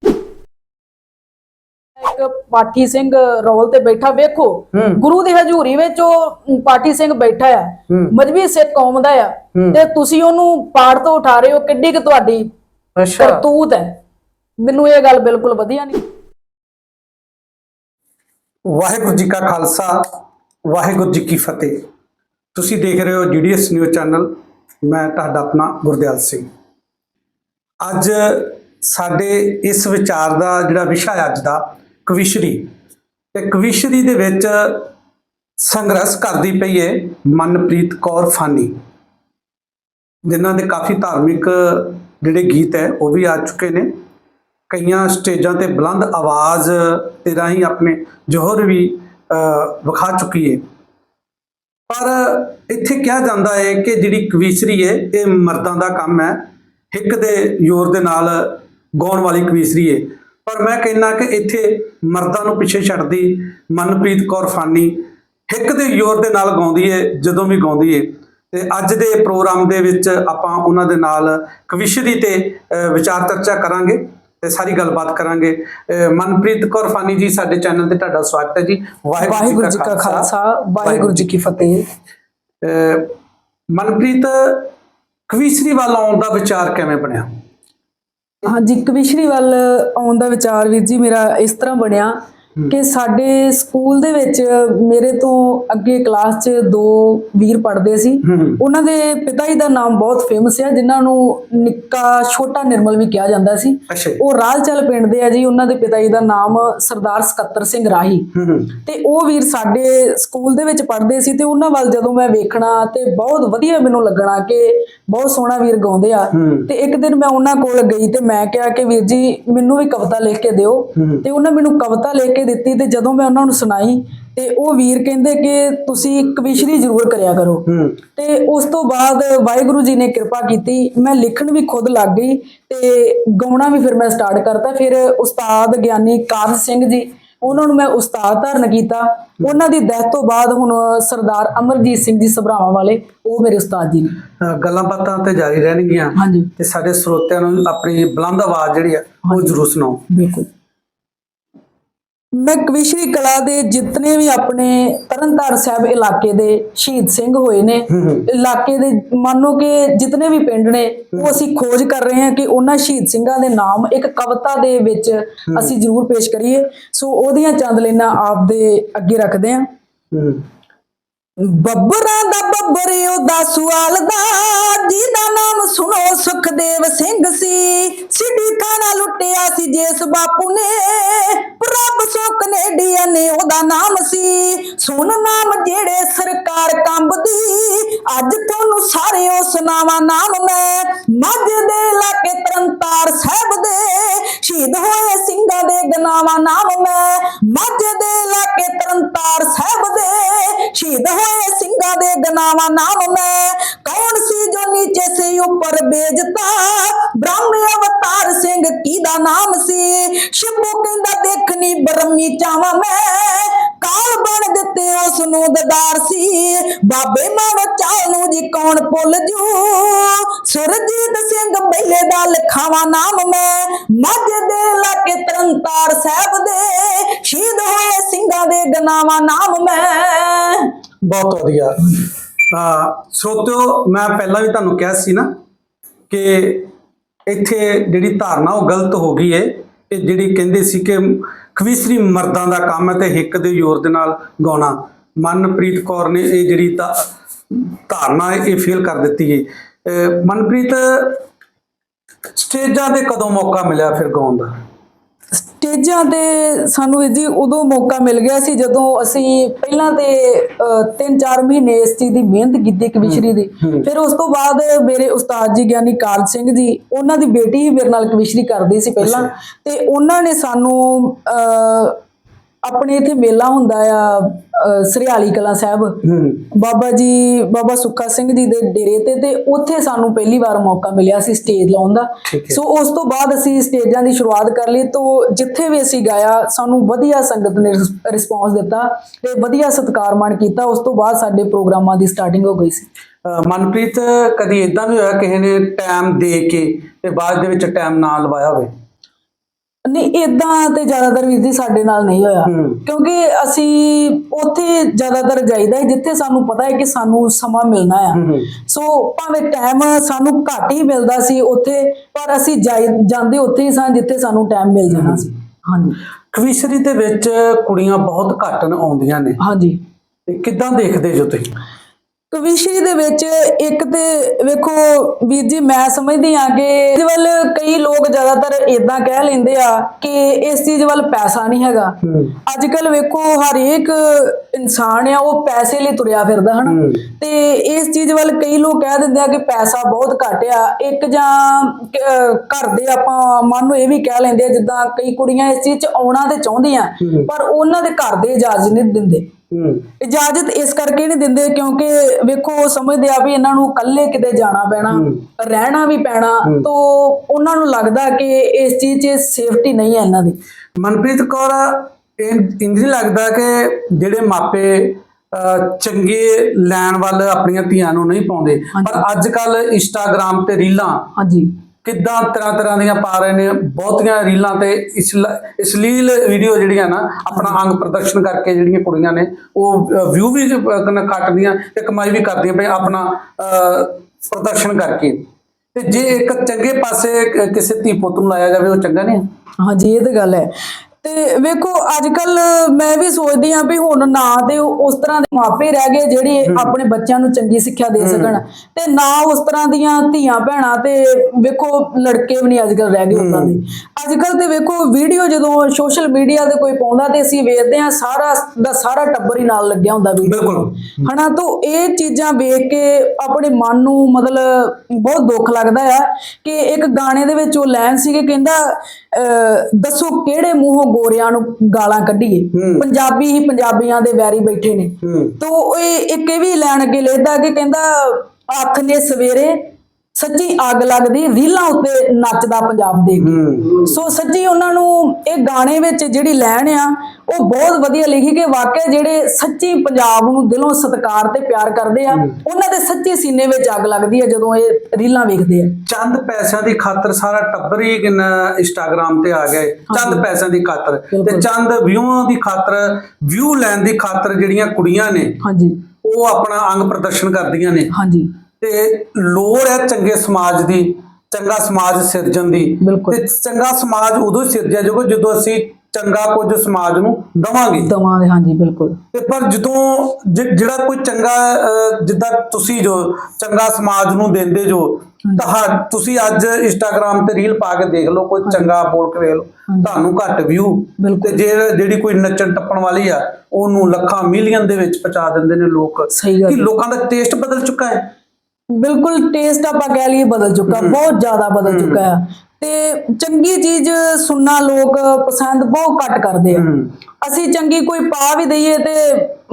ਇੱਕ ਪਾਠੀ ਸਿੰਘ ਰੋਲ ਤੇ ਬੈਠਾ ਵੇਖੋ। ਗੁਰੂ ਦੀ ਹਜ਼ੂਰੀ ਵਿੱਚ ਉਹ ਪਾਠੀ ਸਿੰਘ ਬੈਠਾ ਆ। ਮਜਬੀ ਸਿੱਖ ਕੌਮ ਦਾ ਆ। ਤੇ ਤੁਸੀਂ ਉਹਨੂੰ ਪਾੜ ਤੋਂ ਉਠਾ ਰਹੇ ਹੋ ਕਿੱਡੀ ਕਿ ਤੁਹਾਡੀ ਕਰਤੂਤ ਹੈ। ਮੈਨੂੰ ਇਹ ਗੱਲ ਬਿਲਕੁਲ ਵਧੀਆ ਨਹੀਂ। ਵਾਹਿਗੁਰੂ ਜੀ ਕਾ ਖਾਲਸਾ ਵਾਹਿਗੁਰੂ ਜੀ ਕੀ ਫਤਿਹ। ਤੁਸੀਂ ਦੇਖ ਰਹੇ ਹੋ ਜੀਡੀਐਸ ਨਿਊਜ਼ ਚੈਨਲ। ਮੈਂ ਤੁਹਾਡਾ ਆਪਣਾ ਗੁਰਦਿਆਲ ਸਿੰਘ। ਅੱਜ ਸਾਡੇ ਇਸ ਵਿਚਾਰ ਦਾ ਜਿਹੜਾ ਵਿਸ਼ਾ ਹੈ ਅੱਜ ਦਾ, ਕਵਿਸ਼ਰੀ। ਤੇ ਕਵਿਸ਼ਰੀ ਦੇ ਵਿੱਚ ਸੰਘਰਸ਼ ਕਰਦੀ ਪਈ ਹੈ ਮਨਪ੍ਰੀਤ ਕੌਰ ਫਾਨੀ। ਜਿਨ੍ਹਾਂ ਦੇ ਕਾਫੀ ਧਾਰਮਿਕ ਜਿਹੜੇ ਗੀਤ ਹੈ, ਉਹ ਵੀ ਆ ਚੁੱਕੇ ਨੇ। ਕਈਆਂ ਸਟੇਜਾਂ ਤੇ ਬੁਲੰਦ ਆਵਾਜ਼ ਤੇ ਰਾਹੀਂ ਆਪਣੇ ਜੋਹਰ ਵੀ ਵਿਖਾ ਚੁੱਕੀ ਹੈ ਪਰ ਇੱਥੇ ਕਿਹਾ ਜਾਂਦਾ ਹੈ ਕਿ ਜਿਹੜੀ ਕਵੀਸ਼ਰੀ ਹੈ, ਇਹ ਮਰਦਾਂ ਦਾ ਕੰਮ ਹੈ। ਹਿੱਕ ਦੇ ਜ਼ੋਰ ਦੇ ਨਾਲ ਗਾਉਣ ਵਾਲੀ ਕਵੀਸ਼ਰੀ ਹੈ। ਪਰ ਮੈਂ ਕਹਿੰਨਾ ਕਿ ਇੱਥੇ ਮਰਦਾਂ ਨੂੰ ਪਿੱਛੇ ਛੱਡਦੀ ਮਨਪ੍ਰੀਤ ਕੌਰ ਫਾਨੀ ਹਿੱਕ ਦੇ ਜ਼ੋਰ ਦੇ ਨਾਲ ਗਾਉਂਦੀ ਹੈ, ਜਦੋਂ ਵੀ ਗਾਉਂਦੀ ਹੈ। ਤੇ ਅੱਜ ਦੇ ਪ੍ਰੋਗਰਾਮ ਦੇ ਵਿੱਚ ਆਪਾਂ ਉਹਨਾਂ ਦੇ ਨਾਲ ਕਵਿਸ਼ਰੀ ਤੇ ਵਿਚਾਰ ਚਰਚਾ ਕਰਾਂਗੇ। ਤੇ ਸਾਰੀ ਗੱਲਬਾਤ ਕਰਾਂਗੇ। ਮਨਪ੍ਰੀਤ ਕੌਰ ਫਾਨੀ ਜੀ ਸਾਡੇ ਚੈਨਲ ਤੇ ਤੁਹਾਡਾ ਸਵਾਗਤ ਹੈ ਜੀ। ਵਾਹਿਗੁਰੂ ਜੀ ਕਾ ਖਾਲਸਾ। ਵਾਹਿਗੁਰੂ ਜੀ ਕੀ ਫਤਿਹ। ਮਨਪ੍ਰੀਤ ਕਵਿਸ਼ਰੀ ਵੱਲ ਆਉਣ ਦਾ ਵਿਚਾਰ ਕਿਵੇਂ ਬਣਿਆ? ਹਾਂਜੀ ਕਵਿਸ਼ਰੀ ਵੱਲ ਆਉਣ ਦਾ ਵਿਚਾਰ ਵੀਰ ਜੀ ਮੇਰਾ ਇਸ ਤਰ੍ਹਾਂ ਬਣਿਆ ਕਿ ਸਾਡੇ ਸਕੂਲ ਦੇ ਵਿੱਚ ਮੇਰੇ ਤੋਂ ਅੱਗੇ ਕਲਾਸ 'ਚ ਦੋ ਵੀਰ ਪੜ੍ਹਦੇ ਸੀ। ਉਹਨਾਂ ਦੇ ਪਿਤਾ ਜੀ ਦਾ ਨਾਮ ਬਹੁਤ ਫੇਮਸ ਹੈ ਜਿਨ੍ਹਾਂ ਨੂੰ ਨਿੱਕਾ ਛੋਟਾ ਨਿਰਮਲ ਵੀ ਕਿਹਾ ਜਾਂਦਾ ਸੀ। ਉਹ ਰਾਲਚਲ ਪਿੰਡ ਦੇ ਆ ਜੀ ਉਹਨਾਂ ਦੇ ਪਿਤਾ ਜੀ ਦਾ ਨਾਮ ਸਰਦਾਰ ਸਕੱਤਰ ਸਿੰਘ ਰਾਹੀ। ਤੇ ਉਹ ਵੀਰ ਸਾਡੇ ਸਕੂਲ ਦੇ ਵਿੱਚ ਪੜ੍ਹਦੇ ਸੀ ਤੇ ਉਹਨਾਂ ਵੱਲ ਜਦੋਂ ਮੈਂ ਵੇਖਣਾ ਤੇ ਬਹੁਤ ਵਧੀਆ ਮੈਨੂੰ ਲੱਗਣਾ ਕਿ ਬਹੁਤ ਸੋਹਣਾ ਵੀਰ ਗਾਉਂਦੇ ਆ। ਤੇ ਇੱਕ ਦਿਨ ਮੈਂ ਉਹਨਾਂ ਕੋਲ ਗਈ ਤੇ ਮੈਂ ਕਿਹਾ ਕਿ ਵੀਰ ਜੀ ਮੈਨੂੰ ਵੀ ਕਵਿਤਾ ਲਿਖ ਕੇ ਦਿਓ। ਤੇ ਉਹਨਾਂ ਮੈਨੂੰ ਕਵਿਤਾ ਲਿਖ ਕੇ ਦਿੱਤੀ ਤੇ ਜਦੋਂ ਮੈਂ ਉਹਨਾਂ ਨੂੰ ਸੁਣਾਈ ਤੇ ਉਹ ਵੀਰ ਕਹਿੰਦੇ ਕਿ ਤੁਸੀਂ ਕਵਿਸ਼ਰੀ ਜ਼ਰੂਰ ਕਰਿਆ ਕਰੋ। ਤੇ ਉਸ ਤੋਂ ਬਾਅਦ ਵਾਹਿਗੁਰੂ ਜੀ ਨੇ ਕਿਰਪਾ ਕੀਤੀ ਮੈਂ ਲਿਖਣ ਵੀ ਖੁਦ ਲੱਗ ਗਈ ਤੇ ਗਾਉਣਾ ਵੀ ਫਿਰ ਮੈਂ ਸਟਾਰਟ ਕਰਤਾ। ਫਿਰ ਉਸਤਾਦ ਗਿਆਨੀ ਕਾਰਜ ਸਿੰਘ ਜੀ ਉਹਨਾਂ ਨੂੰ ਮੈਂ ਉਸਤਾਦ ਧਾਰਨ ਕੀਤਾ। ਉਹਨਾਂ ਦੀ ਡੈਥ ਤੋਂ ਬਾਅਦ ਹੁਣ ਸਰਦਾਰ ਅਮਰਜੀਤ ਸਿੰਘ ਜੀ ਸਭਰਾਵਾਂ ਵਾਲੇ ਉਹ ਮੇਰੇ ਉਸਤਾਦ ਜੀ ਨੇ। ਗੱਲਾਂ ਬਾਤਾਂ ਤੇ ਜਾਰੀ ਰਹਿਣਗੀਆਂ ਹਾਂਜੀ। ਤੇ ਸਾਡੇ ਸਰੋਤਿਆਂ ਨੂੰ ਆਪਣੀ ਬੁਲੰਦ ਆਵਾਜ਼ ਜਿਹੜੀ ਆ ਉਹ ਜ਼ਰੂਰ ਸੁਣਾਓ। ਬਿਲਕੁਲ। ਮੈਂ ਕਵਿਸ਼ਰੀ ਕਲਾ ਦੇ ਜਿਤਨੇ ਵੀ ਆਪਣੇ ਤਰਨਤਾਰਨ ਸਾਹਿਬ ਇਲਾਕੇ ਦੇ ਸ਼ਹੀਦ ਸਿੰਘ ਹੋਏ ਨੇ ਇਲਾਕੇ ਦੇ ਮੰਨੋ ਕਿ ਜਿਤਨੇ ਵੀ ਪਿੰਡ ਨੇ ਉਹ ਅਸੀਂ ਖੋਜ ਕਰ ਰਹੇ ਹਾਂ ਕਿ ਉਹਨਾਂ ਸ਼ਹੀਦ ਸਿੰਘਾਂ ਦੇ ਨਾਮ ਇੱਕ ਕਵਿਤਾ ਦੇ ਵਿੱਚ ਅਸੀਂ ਜ਼ਰੂਰ ਪੇਸ਼ ਕਰੀਏ। ਸੋ ਉਹਦੀਆਂ ਚੰਦ ਲੈਣਾ ਆਪ ਦੇ ਅੱਗੇ ਰੱਖਦੇ ਹੂੰ। ਬੱਬਰਾਂ ਦਾ ਬੱਬਰ ਉਹਦਾ ਸਵਾਲ ਦਾ ਜਿਹਦਾ ਨਾਮ ਸੁਣੋ ਸੁਖਦੇਵ ਸਿੰਘ ਸੀ। ਸਿੱਧੀ ਖਾਣਾ ਲੁੱਟਿਆ ਸੀ ਜਿਸ ਬਾਪੂ ਨੇ। ਪ੍ਰਭ ਸੋ ਕੈਨੇਡੀਆ ਨੇ ਉਹਦਾ ਨਾਮ ਸੀ। ਸੁਣ ਨਾਮ ਜਿਹੜੇ ਸਰਕਾਰ ਕੰਬਦੀ। ਅੱਜ ਤੁਹਾਨੂੰ ਸਾਰੇ ਉਹ ਸੁਣਾਵਾਂ ਨਾਮ ਮੈਂ। ਮੱਝ ਦੇ ਇਲਾਕੇ ਤਰਨਤਾਰ ਸਾਹਿਬ ਦੇ। ਸ਼ਹੀਦ ਹੋਏ ਸਿੰਘਾਂ ਦੇ ਗਨਾਵਾਂ ਨਾਮ ਮੈਂ। ਮੱਝ ਦੇ ਇਲਾਕੇ ਤਰਨਤਾਰ ਸਾਹਿਬ ਦੇ। ਸ਼ਹੀਦ ਹੋਏ ਸਿੰਘਾਂ ਦੇ ਗਨਾਵਾਂ ਨਾਮ ਮੈਂ। ਕੌਣ ਸੀ ਜੋ ਨੀਚੇ ਸੇ ਉੱਪਰ ਬੇਜਤਾ। ਬ੍ਰਹਮ ਅਵਤਾਰ ਸਿੰਘ ਕੀ ਦਾ ਨਾਮ ਸੀ? ਸ਼ਿਵੂ ਕਹਿੰਦਾ ਦੇਖਣੀ ਬਰਮੀ ਚਾਵਾਂ ਮੈਂ। ਕਾਲ ਬਣ ਦਿੱਤੇ ਉਸ ਨੂੰ ਦਦਾਰ ਸੀ। ਬਾਬੇ ਮਾਨੋ ਚਾਲ ਨੂੰ ਜੀ ਕੌਣ ਭੁੱਲ ਜੂ? ਸੁਰਜੀਤ ਸਿੰਘ ਬੈਲੇ ਦਾ ਲਿਖਾਵਾ ਨਾਮ ਮੈਂ। ਮਾਝੇ ਦੇ ਇਲਾਕੇ ਤਰਨਤਾਰ ਸਾਹਿਬ ਦੇ। ਸ਼ਹੀਦ ਹੋਏ ਸਿੰਘਾਂ ਦੇ ਗਨਾਵਾ ਨਾਮ ਮੈਂ। ਬਹੁਤ ਵਧੀਆ। ਆ ਸਰੋਤਿਓ ਮੈਂ ਪਹਿਲਾਂ ਵੀ ਤੁਹਾਨੂੰ ਕਿਹਾ ਸੀ ਨਾ ਕਿ ਇੱਥੇ ਜਿਹੜੀ ਧਾਰਨਾ ਉਹ ਗਲਤ ਹੋ ਗਈ ਏ ਇਹ ਜਿਹੜੀ ਕਹਿੰਦੇ ਸੀ ਕਿ ਕਵਿਸ਼ਰੀ ਮਰਦਾਂ ਦਾ ਕੰਮ ਹੈ ਤੇ ਹਿੱਕ ਦੇ ਜ਼ੋਰ ਦੇ ਨਾਲ ਗਾਉਣਾ। ਮਨਪ੍ਰੀਤ ਕੌਰ ਨੇ ਇਹ ਜਿਹੜੀ ਧਾ- ਧਾਰਨਾ ਇਹ ਫੇਲ ਕਰ ਦਿੱਤੀ ਏ। ਮਨਪ੍ਰੀਤ, ਸਟੇਜਾਂ ਤੇ ਕਦੋਂ ਮੌਕਾ ਮਿਲਿਆ ਫਿਰ ਗਾਉਣ ਦਾ? ਸਟੇਜਾਂ ਤੇ ਸਾਨੂੰ ਜੀ ਉਦੋਂ ਮੌਕਾ ਮਿਲ ਗਿਆ ਸੀ ਜਦੋਂ ਅਸੀਂ ਪਹਿਲਾਂ ਤੇ 3-4 ਮਹੀਨੇ ਇਸ ਚੀਜ਼ ਦੀ ਮਿਹਨਤ ਕੀਤੀ ਕਵਿਸ਼ਰੀ ਦੀ। ਫਿਰ ਉਸ ਤੋਂ ਬਾਅਦ ਮੇਰੇ ਉਸਤਾਦ ਜੀ ਗਿਆਨੀ ਕਾਰਜ ਸਿੰਘ ਜੀ ਉਹਨਾਂ ਦੀ ਬੇਟੀ ਮੇਰੇ ਨਾਲ ਕਵਿਸ਼ਰੀ ਕਰਦੀ ਸੀ ਪਹਿਲਾਂ ਤੇ ਉਹਨਾਂ ਨੇ ਸਾਨੂੰ ਆਪਣੇ ਇੱਥੇ ਮੇਲਾ ਹੁੰਦਾ ਆ ਅਹ, ਸਰਿਆਲੀ ਕਲਾ ਸਾਹਿਬ। ਬਾਬਾ ਜੀ ਬਾਬਾ ਸੁੱਖਾ ਸਿੰਘ ਜੀ ਦੇ ਡੇਰੇ ਤੇ ਤੇ ਉੱਥੇ ਸਾਨੂੰ ਪਹਿਲੀ ਵਾਰ ਮੌਕਾ ਮਿਲਿਆ ਸੀ ਸਟੇਜ ਲਾਉਣ ਦਾ। ਸੋ ਉਸ ਤੋਂ ਬਾਅਦ ਅਸੀਂ ਸਟੇਜਾਂ ਦੀ ਸ਼ੁਰੂਆਤ ਕਰ ਲਈ ਤੋਂ ਜਿੱਥੇ ਵੀ ਅਸੀਂ ਗਾਇਆ ਸਾਨੂੰ ਵਧੀਆ ਸੰਗਤ ਨੇ ਰਿਸਪੌਂਸ ਦਿੱਤਾ ਤੇ ਵਧੀਆ ਸਤਿਕਾਰ ਮਾਣ ਕੀਤਾ। ਉਸ ਤੋਂ ਬਾਅਦ ਸਾਡੇ ਪ੍ਰੋਗਰਾਮਾਂ ਦੀ ਸਟਾਰਟਿੰਗ ਹੋ ਗਈ ਸੀ। ਮਨਪ੍ਰੀਤ ਕਦੀ ਇਦਾਂ ਵੀ ਹੋਇਆ ਕਿਸੇ ਨੇ ਟਾਈਮ ਦੇ ਕੇ ਤੇ ਬਾਅਦ ਦੇ ਵਿੱਚ ਟਾਈਮ ਨਾ ਲਵਾਇਆ ਹੋਵੇ? ਨਹੀਂ ਇਦਾਂ ਤੇ ਜ਼ਿਆਦਾਤਰ ਵੀਰ ਜੀ ਸਾਡੇ ਨਾਲ ਨਹੀਂ ਹੋਇਆ। ਕਿਉਂਕਿ ਅਸੀਂ ਉੱਥੇ ਜ਼ਿਆਦਾਤਰ ਜਾਈਦਾ ਜਿੱਥੇ ਸਾਨੂੰ ਪਤਾ ਹੈ ਕਿ ਸਾਨੂੰ ਸਮਾਂ ਮਿਲਣਾ ਆ। ਸੋ ਭਾਵੇਂ ਟਾਈਮ ਸਾਨੂੰ ਘੱਟ ਹੀ ਮਿਲਦਾ ਸੀ ਉੱਥੇ ਪਰ ਅਸੀਂ ਜਾਂਦੇ ਉੱਥੇ ਹੀ ਸਾਂ ਜਿੱਥੇ ਸਾਨੂੰ ਟਾਈਮ ਮਿਲ ਜਾਣਾ ਸੀ। ਹਾਂਜੀ। ਕਵਿਸ਼ਰੀ ਦੇ ਵਿੱਚ ਕੁੜੀਆਂ ਬਹੁਤ ਘੱਟ ਆਉਂਦੀਆਂ ਨੇ। ਹਾਂਜੀ। ਤੇ ਕਿੱਦਾਂ ਦੇਖਦੇ ਜੋ ਤੁਸੀਂ? ਕਵਿਸ਼ਰੀ ਦੇ ਵਿੱਚ ਇੱਕ ਤੇ ਵੇਖੋ ਵੀਰ ਜੀ ਮੈਂ ਸਮਝਦੀ ਆ ਕਿ ਇਸ ਵੱਲ ਕਈ ਲੋਕ ਜ਼ਿਆਦਾਤਰ ਇਦਾਂ ਕਹਿ ਲੈਂਦੇ ਆ ਕਿ ਇਸ ਚੀਜ਼ ਵੱਲ ਪੈਸਾ ਨਹੀਂ ਹੈਗਾ। ਅੱਜ ਕੱਲ ਵੇਖੋ ਹਰੇਕ ਇਨਸਾਨ ਆ ਉਹ ਪੈਸੇ ਲਈ ਤੁਰਿਆ ਫਿਰਦਾ ਹਨਾ। ਤੇ ਇਸ ਚੀਜ਼ ਵੱਲ ਕਈ ਲੋਕ ਕਹਿ ਦਿੰਦੇ ਆ ਕਿ ਪੈਸਾ ਬਹੁਤ ਘੱਟ ਆ। ਇੱਕ ਜਾਂ ਘਰ ਦੇ ਆਪਾਂ ਮਨ ਨੂੰ ਇਹ ਵੀ ਕਹਿ ਲੈਂਦੇ ਆ ਜਿੱਦਾਂ ਕਈ ਕੁੜੀਆਂ ਇਸ ਚੀਜ਼ 'ਚ ਆਉਣਾ ਤੇ ਚਾਹੁੰਦੀਆਂ ਪਰ ਉਹਨਾਂ ਦੇ ਘਰ ਦੇ ਇਜਾਜ਼ਤ ਨਹੀਂ ਦਿੰਦੇ। ਇਜਾਜ਼ਤ ਇਸ ਕਰਕੇ ਨਹੀਂ ਦਿੰਦੇ ਕਿਉਂਕਿ ਵੇਖੋ ਉਹ ਸਮਝਦੇ ਆ ਵੀ ਇਹਨਾਂ ਨੂੰ ਇਕੱਲੇ ਕਿਤੇ ਜਾਣਾ ਪੈਣਾ ਰਹਿਣਾ ਵੀ ਪੈਣਾ ਤੋਂ ਉਹਨਾਂ ਨੂੰ ਲੱਗਦਾ ਕਿ ਇਸ ਚੀਜ਼ 'ਚ ਸੇਫਟੀ ਨਹੀਂ ਹੈ ਇਹਨਾਂ ਦੀ। ਮਨਪ੍ਰੀਤ ਕੌਰ ਇਹ ਇੰਜ ਲੱਗਦਾ ਕਿ ਜਿਹੜੇ ਮਾਪੇ ਚੰਗੇ ਲੈਣ ਵੱਲ ਆਪਣੀਆਂ ਧੀਆਂ ਨੂੰ ਨਹੀਂ ਪਾਉਂਦੇ। ਪਰ ਅੱਜ ਕੱਲ ਇੰਸਟਾਗ੍ਰam ਤੇ ਰੀਲਾਂ ਹਾਂਜੀ। ਕਿੱਦਾਂ ਤਰ੍ਹਾਂ ਤਰ੍ਹਾਂ ਦੀਆਂ ਪਾ ਰਹੇ ਨੇ ਬਹੁਤੀਆਂ ਰੀਲਾਂ ਤੇ ਇਸਲ- ਇਸਲੀਲ ਵੀਡੀਓ ਜਿਹੜੀਆਂ ਨਾ ਆਪਣਾ ਅੰਗ ਪ੍ਰਦਰਸ਼ਨ ਕਰਕੇ ਜਿਹੜੀਆਂ ਕੁੜੀਆਂ ਨੇ ਉਹ ਵਿਊ ਵੀ ਕੱਟਦੀਆਂ ਤੇ ਕਮਾਈ ਵੀ ਕਰਦੀਆਂ ਪਈ ਆਪਣਾ ਅਹ, ਪ੍ਰਦਰਸ਼ਨ ਕਰਕੇ। ਤੇ ਜੇ ਇੱਕ ਚੰਗੇ ਪਾਸੇ ਕਿਸੇ ਧੀ ਪੁੱਤ ਨੂੰ ਲਾਇਆ ਜਾਵੇ ਉਹ ਚੰਗਾ ਨਹੀਂ? ਹਾਂਜੀ ਇਹ ਤਾਂ ਗੱਲ ਹੈ। ਤੇ ਵੇਖੋ ਅੱਜ ਕੱਲ ਮੈਂ ਵੀ ਸੋਚਦੀ ਆ ਵੀ ਹੁਣ ਨਾ ਉਹ ਉਸ ਤਰ੍ਹਾਂ ਦੇ ਮਾਪੇ ਰਹਿ ਗਏ ਜਿਹੜੇ ਆਪਣੇ ਬੱਚਿਆਂ ਨੂੰ ਚੰਗੀ ਸਿੱਖਿਆ ਦੇ ਸਕਣ ਤੇ ਨਾ ਉਸ ਤਰ੍ਹਾਂ ਦੀਆਂ ਧੀਆਂ ਭੈਣਾਂ ਤੇ ਵੇਖੋ ਲੜਕੇ ਵੀ ਨਹੀਂ ਅੱਜ ਕੱਲ ਰਹਿ ਗਏ ਉਦਾਂ ਦੇ। ਅੱਜ ਕੱਲ ਤੇ ਵੇਖੋ ਵੀਡੀਓ ਜਦੋਂ ਸੋਸ਼ਲ ਮੀਡੀਆ ਤੇ ਕੋਈ ਪਾਉਂਦਾ ਤੇ ਅਸੀਂ ਵੇਖਦੇ ਆ ਸਾਰਾ ਦਾ ਸਾਰਾ ਟੱਬਰ ਹੀ ਨਾਲ ਲੱਗਿਆ ਹੁੰਦਾ ਵੀਡੀਓ ਬਿਲਕੁਲ। ਹਨਾ ਤੋਂ ਇਹ ਚੀਜ਼ਾਂ ਵੇਖ ਕੇ ਆਪਣੇ ਮਨ ਨੂੰ ਮਤਲਬ ਬਹੁਤ ਦੁੱਖ ਲੱਗਦਾ ਆ ਕਿ ਇੱਕ ਗਾਣੇ ਦੇ ਵਿੱਚ ਉਹ ਲਾਈਨ ਸੀ ਕਿ ਕਹਿੰਦਾ ਦੱਸੋ ਕਿਹੜੇ ਮੂੰਹੋਂ ਗੋਰਿਆਂ ਨੂੰ ਗਾਲਾਂ ਕੱਢੀਏ? ਪੰਜਾਬੀ ਹੀ ਪੰਜਾਬੀਆਂ ਦੇ ਵੈਰੀ ਬੈਠੇ ਨੇ। ਤੋਂ ਇਹ ਇੱਕ ਇਹ ਵੀ ਲੈਣ ਅੱਗੇ ਲੈਦਾ ਕਿ ਕਹਿੰਦਾ ਅੱਖ ਨੇ ਸਵੇਰੇ ਸੱਚੀ ਅੱਗ ਲੱਗਦੀ ਰੀਲਾਂ ਉੱਤੇ ਨੱਚਦਾ ਪੰਜਾਬ ਦੇਖ ਕੇ। ਸੋ ਸੱਚੀ ਉਹਨਾਂ ਨੂੰ ਇਹ ਗਾਣੇ ਵਿੱਚ ਜਿਹੜੀ ਲੈਣ ਆ ਉਹ ਬਹੁਤ ਵਧੀਆ ਲਿਖੀ ਕਿ ਵਾਕਿਆ ਜਿਹੜੇ ਸੱਚੀ ਪੰਜਾਬ ਨੂੰ ਦਿਲੋਂ ਸਤਿਕਾਰ ਤੇ ਪਿਆਰ ਕਰਦੇ ਆ ਉਹਨਾਂ ਦੇ ਸੱਚੇ ਸੀਨੇ ਵਿੱਚ ਅੱਗ ਲੱਗਦੀ ਹੈ ਜਦੋਂ ਇਹ ਰੀਲਾਂ ਵੇਖਦੇ ਆ। ਚੰਦ ਪੈਸਿਆਂ ਦੀ ਖਾਤਰ ਸਾਰਾ ਟੱਬਰ ਹੀ ਕਿੰਨਾ ਇੰਸਟਾਗ੍ਰam ਤੇ ਆ ਗਏ ਚੰਦ ਪੈਸਿਆਂ ਦੀ ਖਾਤਰ। ਤੇ ਚੰਦ ਵਿਊਆਂ ਦੀ ਖਾਤਰ ਵਿਊ ਲੈਣ ਦੀ ਖਾਤਰ ਜਿਹੜੀਆਂ ਕੁੜੀਆਂ ਨੇ ਹਾਂਜੀ। ਉਹ ਆਪਣਾ ਅੰਗ ਪ੍ਰਦਰਸ਼ਨ ਕਰਦੀਆਂ ਨੇ। ਹਾਂਜੀ। ਤੇ ਲੋੜ ਹੈ ਚੰਗੇ ਸਮਾਜ ਦੀ ਚੰਗਾ ਸਮਾਜ ਸਿਰਜਣ ਦੀ। ਬਿਲਕੁਲ। ਤੇ ਚੰਗਾ ਸਮਾਜ ਉਦੋਂ ਸਿਰਜਿਆ ਜਾਊਗਾ ਜਦੋਂ ਅਸੀਂ ਚੰਗਾ ਕੁਝ ਸਮਾਜ ਨੂੰ ਦਵਾਂਗੇ। ਦਵਾਂਗੇ ਹਾਂਜੀ ਬਿਲਕੁਲ। ਤੇ ਪਰ ਜਦੋਂ ਜਿ- ਜਿਹੜਾ ਕੋਈ ਚੰਗਾ ਅਹ, ਜਿੱਦਾਂ ਤੁਸੀਂ ਜੋ ਚੰਗਾ ਸਮਾਜ ਨੂੰ ਦਿੰਦੇ ਜੋ ਤਾਂ ਤੁਸੀਂ ਅੱਜ ਇੰਸਟਾਗ੍ਰam ਤੇ ਰੀਲ ਪਾ ਕੇ ਦੇਖ ਲਓ ਕੋਈ ਚੰਗਾ ਬੋਲ ਕੇ ਵੇਖ ਲਓ ਤੁਹਾਨੂੰ ਘੱਟ ਵਿਊ ਬਿਲਕੁਲ। ਤੇ ਜੇ ਜਿਹੜੀ ਕੋਈ ਨੱਚਣ ਟੱਪਣ ਵਾਲੀ ਆ ਉਹਨੂੰ ਲੱਖਾਂ ਮਿਲੀਅਨ ਦੇ ਵਿੱਚ ਪਹੁੰਚਾ ਦਿੰਦੇ ਨੇ ਲੋਕ। ਸਹੀ ਗੱਲ ਕਿ ਲੋਕਾਂ ਦਾ ਟੇਸਟ ਬਦਲ ਚੁੱਕਾ ਹੈ। ਬਿਲਕੁਲ ਟੇਸਟ ਆਪਾਂ ਕਹਿ ਲਈਏ ਬਦਲ ਚੁੱਕਾ ਬਹੁਤ ਜ਼ਿਆਦਾ ਬਦਲ ਚੁੱਕਾ ਹੈ ਤੇ ਚੰਗੀ ਚੀਜ਼ ਸੁਣਨਾ ਲੋਕ ਪਸੰਦ ਬਹੁਤ ਘੱਟ ਕਰਦੇ ਆ। ਅਸੀਂ ਚੰਗੀ ਕੋਈ ਪਾ ਵੀ ਦਈਏ ਤੇ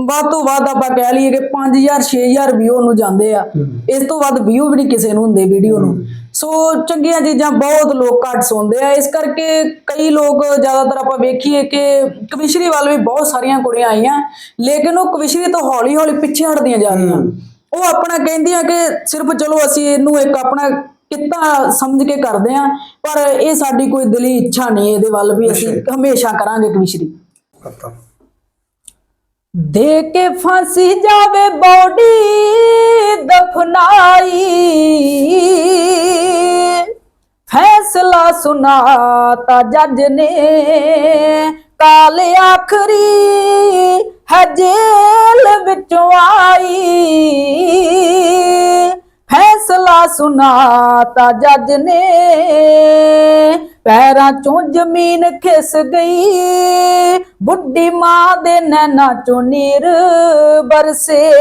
ਵੱਧ ਤੋਂ ਵੱਧ ਆਪਾਂ ਕਹਿ ਲਈਏ ਕਿ 5000 6000 ਵਿਊ ਨੂੰ ਜਾਂਦੇ ਆ। ਇਸ ਤੋਂ ਵੱਧ ਵਿਊ ਵੀ ਨਹੀਂ ਕਿਸੇ ਨੂੰ ਹੁੰਦੇ ਵੀਡੀਓ ਨੂੰ। ਸੋ ਚੰਗੀਆਂ ਚੀਜ਼ਾਂ ਬਹੁਤ ਲੋਕ ਘੱਟ ਸੁਣਦੇ ਆ। ਇਸ ਕਰਕੇ ਕਈ ਲੋਕ ਜ਼ਿਆਦਾਤਰ ਆਪਾਂ ਵੇਖੀਏ ਕਿ ਕਵਿਸ਼ਰੀ ਵੱਲ ਵੀ ਬਹੁਤ ਸਾਰੀਆਂ ਕੁੜੀਆਂ ਆਈਆਂ ਲੇਕਿਨ ਉਹ ਕਵਿਸ਼ਰੀ ਤੋਂ ਹੌਲੀ ਹੌਲੀ ਪਿੱਛੇ ਹਟਦੀਆਂ ਜਾ ਰਹੀਆਂ। ਉਹ ਆਪਣਾ ਕਹਿੰਦੀਆਂ ਕਿ ਸਿਰਫ ਚਲੋ ਅਸੀਂ ਇਹਨੂੰ ਇੱਕ ਆਪਣਾ ਕਿੱਤਾ ਸਮਝ ਕੇ ਕਰਦੇ ਆ ਪਰ ਇਹ ਸਾਡੀ ਕੋਈ ਦਿਲੀ ਇੱਛਾ ਨਹੀਂ ਇਹਦੇ ਵੱਲ ਵੀ ਅਸੀਂ ਹਮੇਸ਼ਾ ਕਰਾਂਗੇ ਕਵਿਸ਼ਰੀ ਪਤਾ ਦੇ ਕੇ ਫਾਂਸੀ ਜਾਵੇ ਬੋਡੀ ਦਫਨਾਈ। ਫੈਸਲਾ ਸੁਨਾਤਾ ਜੱਜ ਨੇ ਕਾਲ ਆਖਰੀ ਹੈ ਫੈਸਲਾ ਸੁਨਾਤਾ ਜੱਜ ਨੇ ਪੈਰਾਂ ਚੋਂ ਜ਼ਮੀਨ ਖਿਸ ਗਈ। ਬੁੱਢੀ ਮਾਂ ਦੇ ਨੈਣਾ ਚੋਂ ਨੀਰ ਬਰਸੇ।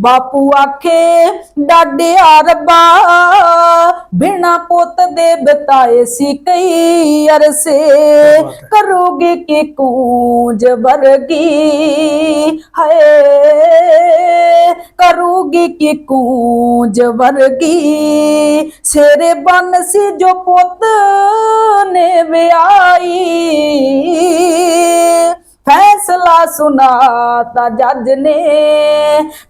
ਬਾਪੂ ਆਖੇ ਡਾਡਿਆ ਰੱਬਾ ਬਿਨਾ ਪੁੱਤ ਦੇ ਬਤਾਏ ਸੀ ਕਈ ਅਰਸੇ। ਕਰੋਗੇ ਕਿ ਕੂੰਜ ਵਰਗੀ? ਹਏ, ਕਰੋਗੇ ਕਿ ਕੂੰਜ ਵਰਗੀ? ਸੇਰੇ ਬਨ ਸੀ ਜੋ ਪੁੱਤ ਨੇ ਵਿਆਈ ਫੈਸਲਾ ਸੁਨਾਤਾ ਜੱਜ ਨੇ।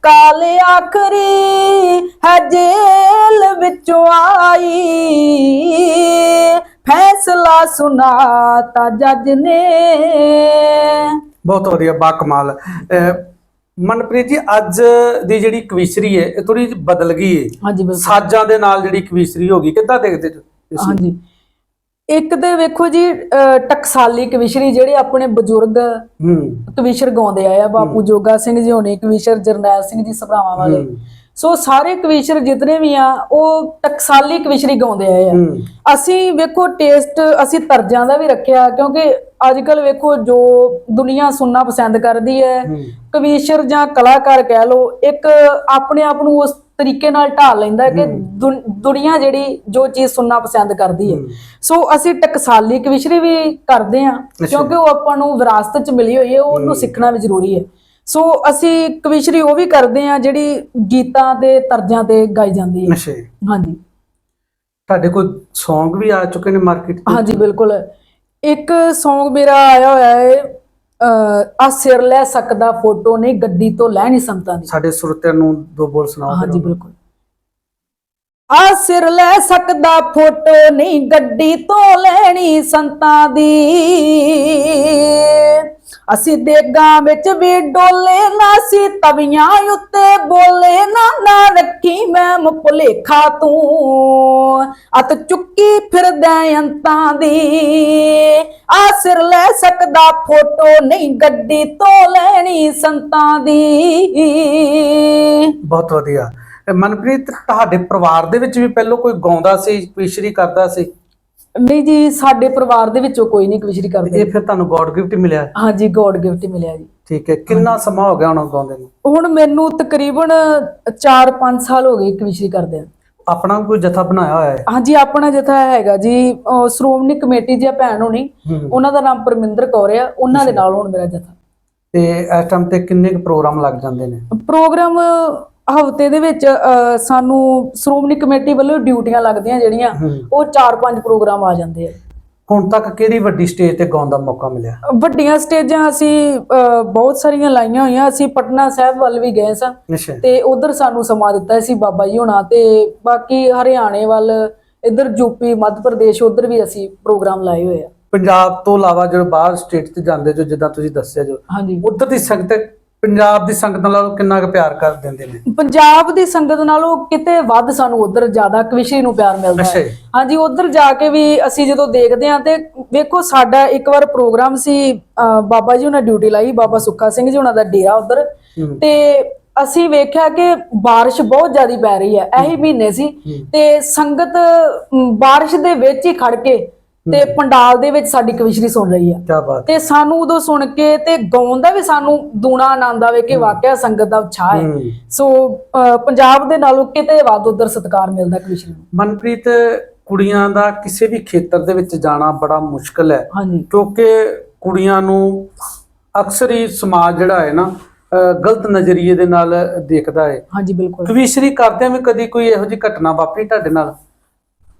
ਕਾਲ ਆਖਰੀ ਹੈ ਜੇਲ ਵਿੱਚੋਂ ਆਈ। ਫੈਸਲਾ ਸੁਨਾਤਾ ਜੱਜ ਨੇ। ਬਹੁਤ ਵਧੀਆ ਬਾ ਕਮਾਲ ਮਨਪ੍ਰੀਤ ਜੀ ਅੱਜ ਦੀ ਜਿਹੜੀ ਕਵਿਸ਼ਰੀ ਹੈ ਇਹ ਥੋੜੀ ਬਦਲ ਗਈ ਹੈ। ਸਾਜ਼ਾਂ ਦੇ ਨਾਲ ਜਿਹੜੀ ਕਵਿਸ਼ਰੀ ਹੋ ਗਈ ਕਿੱਦਾਂ ਦੇਖਦੇ ਨੂੰ? ਹਾਂਜੀ। ਇੱਕ ਤੇ ਵੇਖੋ ਜੀ ਟਕਸਾਲੀ ਕਵਿਸ਼ਰੀ ਜਿਹੜੇ ਆਪਣੇ ਬਜ਼ੁਰਗ ਹੂੰ। ਕਵਿਸ਼ਰ ਗਾਉਂਦੇ ਆਏ ਆ ਬਾਪੂ ਜੋਗਾ ਸਿੰਘ ਜੀ ਹੋਣੀ ਕਵਿਸ਼ਰ ਜਰਨੈਲ ਸਿੰਘ ਜੀ ਸਭਰਾਵਾਂ ਵਾਲੇ। ਸੋ ਸਾਰੇ ਕਵਿਸ਼ਰ ਜਿਤਨੇ ਵੀ ਆ ਉਹ ਟਕਸਾਲੀ ਕਵਿਸ਼ਰੀ ਗਾਉਂਦੇ ਆਏ ਆ। ਅਸੀਂ ਵੇਖੋ ਟੇਸਟ ਅਸੀਂ ਤਰਜਾਂ ਦਾ ਵੀ ਰੱਖਿਆ ਕਿਉਂਕਿ ਅੱਜ ਕੱਲ ਵੇਖੋ ਜੋ ਦੁਨੀਆ ਸੁਣਨਾ ਪਸੰਦ ਕਰਦੀ ਹੈ ਹੂੰ। ਕਵੀਸ਼ਰ ਜਾਂ ਕਲਾਕਾਰ ਕਹਿ ਲੋ ਇੱਕ ਆਪਣੇ ਆਪ ਨੂੰ ਉਸ ਤਰੀਕੇ ਨਾਲ ਢਾਲ ਲੈਂਦਾ ਕਿ ਦੁਨ- ਦੁਨੀਆ ਜਿਹੜੀ ਜੋ ਚੀਜ਼ ਸੁਣਨਾ ਪਸੰਦ ਕਰਦੀ ਹੈ। ਸੋ ਅਸੀਂ ਟਕਸਾਲੀ ਕਵਿਸ਼ਰੀ ਵੀ ਕਰਦੇ ਹਾਂ ਕਿਉਂਕਿ ਉਹ ਆਪਾਂ ਨੂੰ ਵਿਰਾਸਤ ਚ ਮਿਲੀ ਹੋਈ ਹੈ ਉਹ ਉਹਨੂੰ ਸਿੱਖਣਾ ਵੀ ਜ਼ਰੂਰੀ ਹੈ। ਸੋ ਅਸੀਂ ਕਵਿਸ਼ਰੀ ਉਹ ਵੀ ਕਰਦੇ ਹਾਂ ਜਿਹੜੀ ਗੀਤਾਂ ਤੇ ਤਰਜਾਂ ਤੇ ਗਾਈ ਜਾਂਦੀ ਹੈ। ਅੱਛਾ। ਹਾਂਜੀ। ਤੁਹਾਡੇ ਕੋਈ Song ਵੀ ਆ ਚੁੱਕੇ ਨੇ ਮਾਰਕੀਟ ਹਾਂਜੀ ਬਿਲਕੁਲ। ਇੱਕ Song ਮੇਰਾ ਆਇਆ ਹੋਇਆ ਹੈ ਆ ਸਿਰ ਲੈ ਸਕਦਾ ਫੋਟੋ ਨਹੀਂ ਗੱਡੀ ਤੋਂ ਲੈ ਨਹੀਂ ਸੰਤਾਂ ਦੀ ਸਾਡੇ ਸਰੋਤਿਆਂ ਨੂੰ ਦੋ ਬੋਲ ਸੁਣਾਓ ਹਾਂਜੀ। ਬਿਲਕੁਲ ਆ ਸਿਰ ਲੈ ਸਕਦਾ ਫੋਟੋ ਨਹੀਂ ਗੱਡੀ ਤੋਂ ਲੈਣੀ ਸੰਤਾਂ ਦੀ ਅਸੀਂ ਦੇਗਾਂ ਵਿੱਚ ਵੀ ਡੋਲੇ ਨਾ ਸੀ, ਤਵੀਆਂ ਉੱਤੇ ਬੋਲੇ ਨਾ ਨਾ ਰੱਖੀ ਮੈਂ ਭੁਲੇਖਾ ਤੂੰ। ਅਤ ਚੁੱਕੀ ਫਿਰਦਾ ਅੰਤਾਂ ਦੀ, ਆ ਸਿਰ ਲੈ ਸਕਦਾ ਫੋਟੋ ਨਹੀਂ, ਗੱਡੀ ਤੋਂ ਲੈਣੀ ਸੰਤਾਂ ਦੀ। ਬਹੁਤ ਵਧੀਆ। ਮਨਪ੍ਰੀਤ, ਤੁਹਾਡੇ ਪਰਿਵਾਰ ਦੇ ਵਿੱਚ ਵੀ ਪਹਿਲਾਂ ਕੋਈ ਗਾਉਂਦਾ ਸੀ, ਪੇਸ਼ਰੀ ਕਰਦਾ ਸੀ? ਨਹੀਂ ਜੀ ਸਾਡੇ ਪਰਿਵਾਰ ਦੇ ਵਿੱਚੋਂ ਕੋਈ ਨਹੀਂ ਕਵਿਸ਼ਰੀ ਕਰਦੇ। ਇਹ ਫਿਰ ਤੁਹਾਨੂੰ ਗੋਡ ਗਿਫਟ ਮਿਲਿਆ? ਹਾਂਜੀ ਗੋਡ ਗਿਫਟ ਮਿਲਿਆ ਜੀ। ਠੀਕ ਹੈ ਕਿੰਨਾ ਸਮਾਂ ਹੋ ਗਿਆ ਹੁਣ ਗਾਉਂਦੇ ਨੂੰ? ਹੁਣ ਮੈਨੂੰ ਤਕਰੀਬਨ 4-5 ਸਾਲ ਹੋ ਗਏ ਕਵਿਸ਼ਰੀ ਕਰਦੇ ਆ ਆਪਣਾ ਕੋਈ ਜਥਾ ਬਣਾਇਆ ਹੋਇਆ ਹੈ? ਹਾਂਜੀ ਆਪਣਾ ਜਥਾ ਹੈਗਾ ਜੀ। ਸ਼੍ਰੋਮਣੀ ਕਮੇਟੀ ਦੀ ਭੈਣ ਹੋਣੀ। ਉਹਨਾਂ ਦਾ ਨਾਮ ਪਰਮਿੰਦਰ ਕੌਰ ਆ। ਉਹਨਾਂ ਦੇ ਨਾਲ ਹੁਣ ਮੇਰਾ ਜਥਾ। ਤੇ ਇਸ ਟਾਈਮ ਤੇ ਕਿੰਨੇ ਕੁ ਪ੍ਰੋਗਰਾਮ ਲੱਗ ਜਾਂਦੇ ਨੇ? ਪ੍ਰੋਗਰਾਮ ਹਫ਼ਤੇ ਦੇ ਵਿੱਚ ਅਹ, ਸਾਨੂੰ ਸ਼੍ਰੋਮਣੀ ਕਮੇਟੀ ਵੱਲੋਂ ਡਿਊਟੀਆਂ ਲੱਗਦੀਆਂ ਜਿਹੜੀਆਂ ਹੂੰ। ਉਹ 4-5 ਪ੍ਰੋਗਰਾਮ ਆ ਜਾਂਦੇ ਆ। ਹੁਣ ਤੱਕ ਕਿਹੜੀ ਵੱਡੀ ਸਟੇਜ ਤੇ ਗਾਉਣ ਦਾ ਮੌਕਾ ਮਿਲਿਆ? ਵੱਡੀਆਂ ਸਟੇਜਾਂ ਅਸੀਂ ਅਹ, ਬਹੁਤ ਸਾਰੀਆਂ ਲਾਈਆਂ ਹੋਈਆਂ ਅਸੀਂ ਪਟਨਾ ਸਾਹਿਬ ਵੱਲ ਵੀ ਗਏ ਸਾਂ। ਅੱਛਾ। ਤੇ ਉਧਰ ਸਾਨੂੰ ਸਮਾਂ ਦਿੱਤਾ ਸੀ ਬਾਬਾ ਜੀ ਹੋਣਾ ਤੇ ਬਾਕੀ ਹਰਿਆਣੇ ਵੱਲ ਇਧਰ ਯੂਪੀ ਮੱਧ ਪ੍ਰਦੇਸ਼ ਉਧਰ ਵੀ ਅਸੀਂ ਪ੍ਰੋਗਰਾਮ ਲਾਏ ਹੋਏ ਆ। ਪੰਜਾਬ ਤੋਂ ਇਲਾਵਾ ਜਦੋਂ ਬਾਹਰ ਸਟੇਟ ਤੇ ਜਾਂਦੇ ਜੋ ਜਿੱਦਾਂ ਤੁਸੀਂ ਦੱਸਿਆ ਜੋ ਹਾਂਜੀ। ਉੱਧਰ ਦੀ ਸੰਗਤ ਪੰਜਾਬ ਦੀ ਸੰਗਤ ਨਾਲ ਕਿੰਨਾ ਕੁ ਪਿਆਰ ਕਰ ਦਿੰਦੇ ਨੇ? ਪੰਜਾਬ ਦੀ ਸੰਗਤ ਨਾਲੋਂ ਕਿਤੇ ਵੱਧ ਸਾਨੂੰ ਉਧਰ ਜ਼ਿਆਦਾ ਕਵਿਸ਼ਰੀ ਨੂੰ ਪਿਆਰ ਮਿਲਦਾ ਹੈ। ਹਾਂਜੀ ਉਧਰ ਜਾ ਕੇ ਵੀ ਅਸੀਂ ਜਦੋਂ ਦੇਖਦੇ ਹਾਂ ਤੇ ਵੇਖੋ ਸਾਡਾ ਇੱਕ ਵਾਰ ਪ੍ਰੋਗਰਾਮ ਸੀ ਬਾਬਾ ਜੀ ਉਹਨਾਂ ਡਿਊਟੀ ਲਾਈ ਬਾਬਾ ਸੁੱਖਾ ਸਿੰਘ ਜੀ ਉਹਨਾਂ ਦਾ ਡੇਰਾ ਉਧਰ। ਤੇ ਅਸੀਂ ਵੇਖਿਆ ਕਿ ਬਾਰਿਸ਼ ਬਹੁਤ ਜ਼ਿਆਦੀ ਪੈ ਰਹੀ ਹੈ ਇਹੀ ਮਹੀਨੇ ਸੀ। ਤੇ ਸੰਗਤ ਬਾਰਿਸ਼ ਦੇ ਵਿੱਚ ਹੀ ਖੜ ਕੇ ਤੇ ਪੰਡਾਲ ਦੇ ਵਿੱਚ ਸਾਡੀ ਕਵਿਸ਼ਰੀ ਸੁਣ ਰਹੀ ਕੀ ਬਾਤ। ਤੇ ਸਾਨੂੰ ਉਦੋਂ ਸੁਣ ਕੇ ਤੇ ਗਾਉਣ ਦਾ ਵੀ ਸਾਨੂੰ ਦੂਣਾ ਆਨੰਦ ਆਵੇ ਕਿ ਵਾਕਿਆ ਸੰਗਤ ਦਾ ਉਤਸ਼ਾਹ ਹੈ। ਸੋ ਪੰਜਾਬ ਦੇ ਨਾਲੋਂ ਕਿਤੇ ਵੱਧ ਉਧਰ ਸਤਿਕਾਰ ਮਿਲਦਾ ਕਵਿਸ਼ਰੀ ਨੂੰ। ਮਨਪ੍ਰੀਤ ਕੁੜੀਆਂ ਦਾ ਕਿਸੇ ਵੀ ਖੇਤਰ ਦੇ ਵਿੱਚ ਜਾਣਾ ਬੜਾ ਮੁਸ਼ਕਲ ਹੈ। ਕਿਉਂਕਿ ਕੁੜੀਆਂ ਨੂੰ ਅਕਸਰ ਹੀ ਸਮਾਜ ਜਿਹੜਾ ਹੈ ਨਾ ਗਲਤ ਨਜ਼ਰੀਏ ਦੇ ਨਾਲ ਦੇਖਦਾ ਹੈ। ਹਾਂਜੀ ਬਿਲਕੁਲ। ਕਵਿਸ਼ਰੀ ਕਰਦਿਆਂ ਵੀ ਕਦੀ ਕੋਈ ਇਹੋ ਜਿਹੀ ਘਟਨਾ ਵਾਪਰੀ ਤੁਹਾਡੇ ਨਾਲ?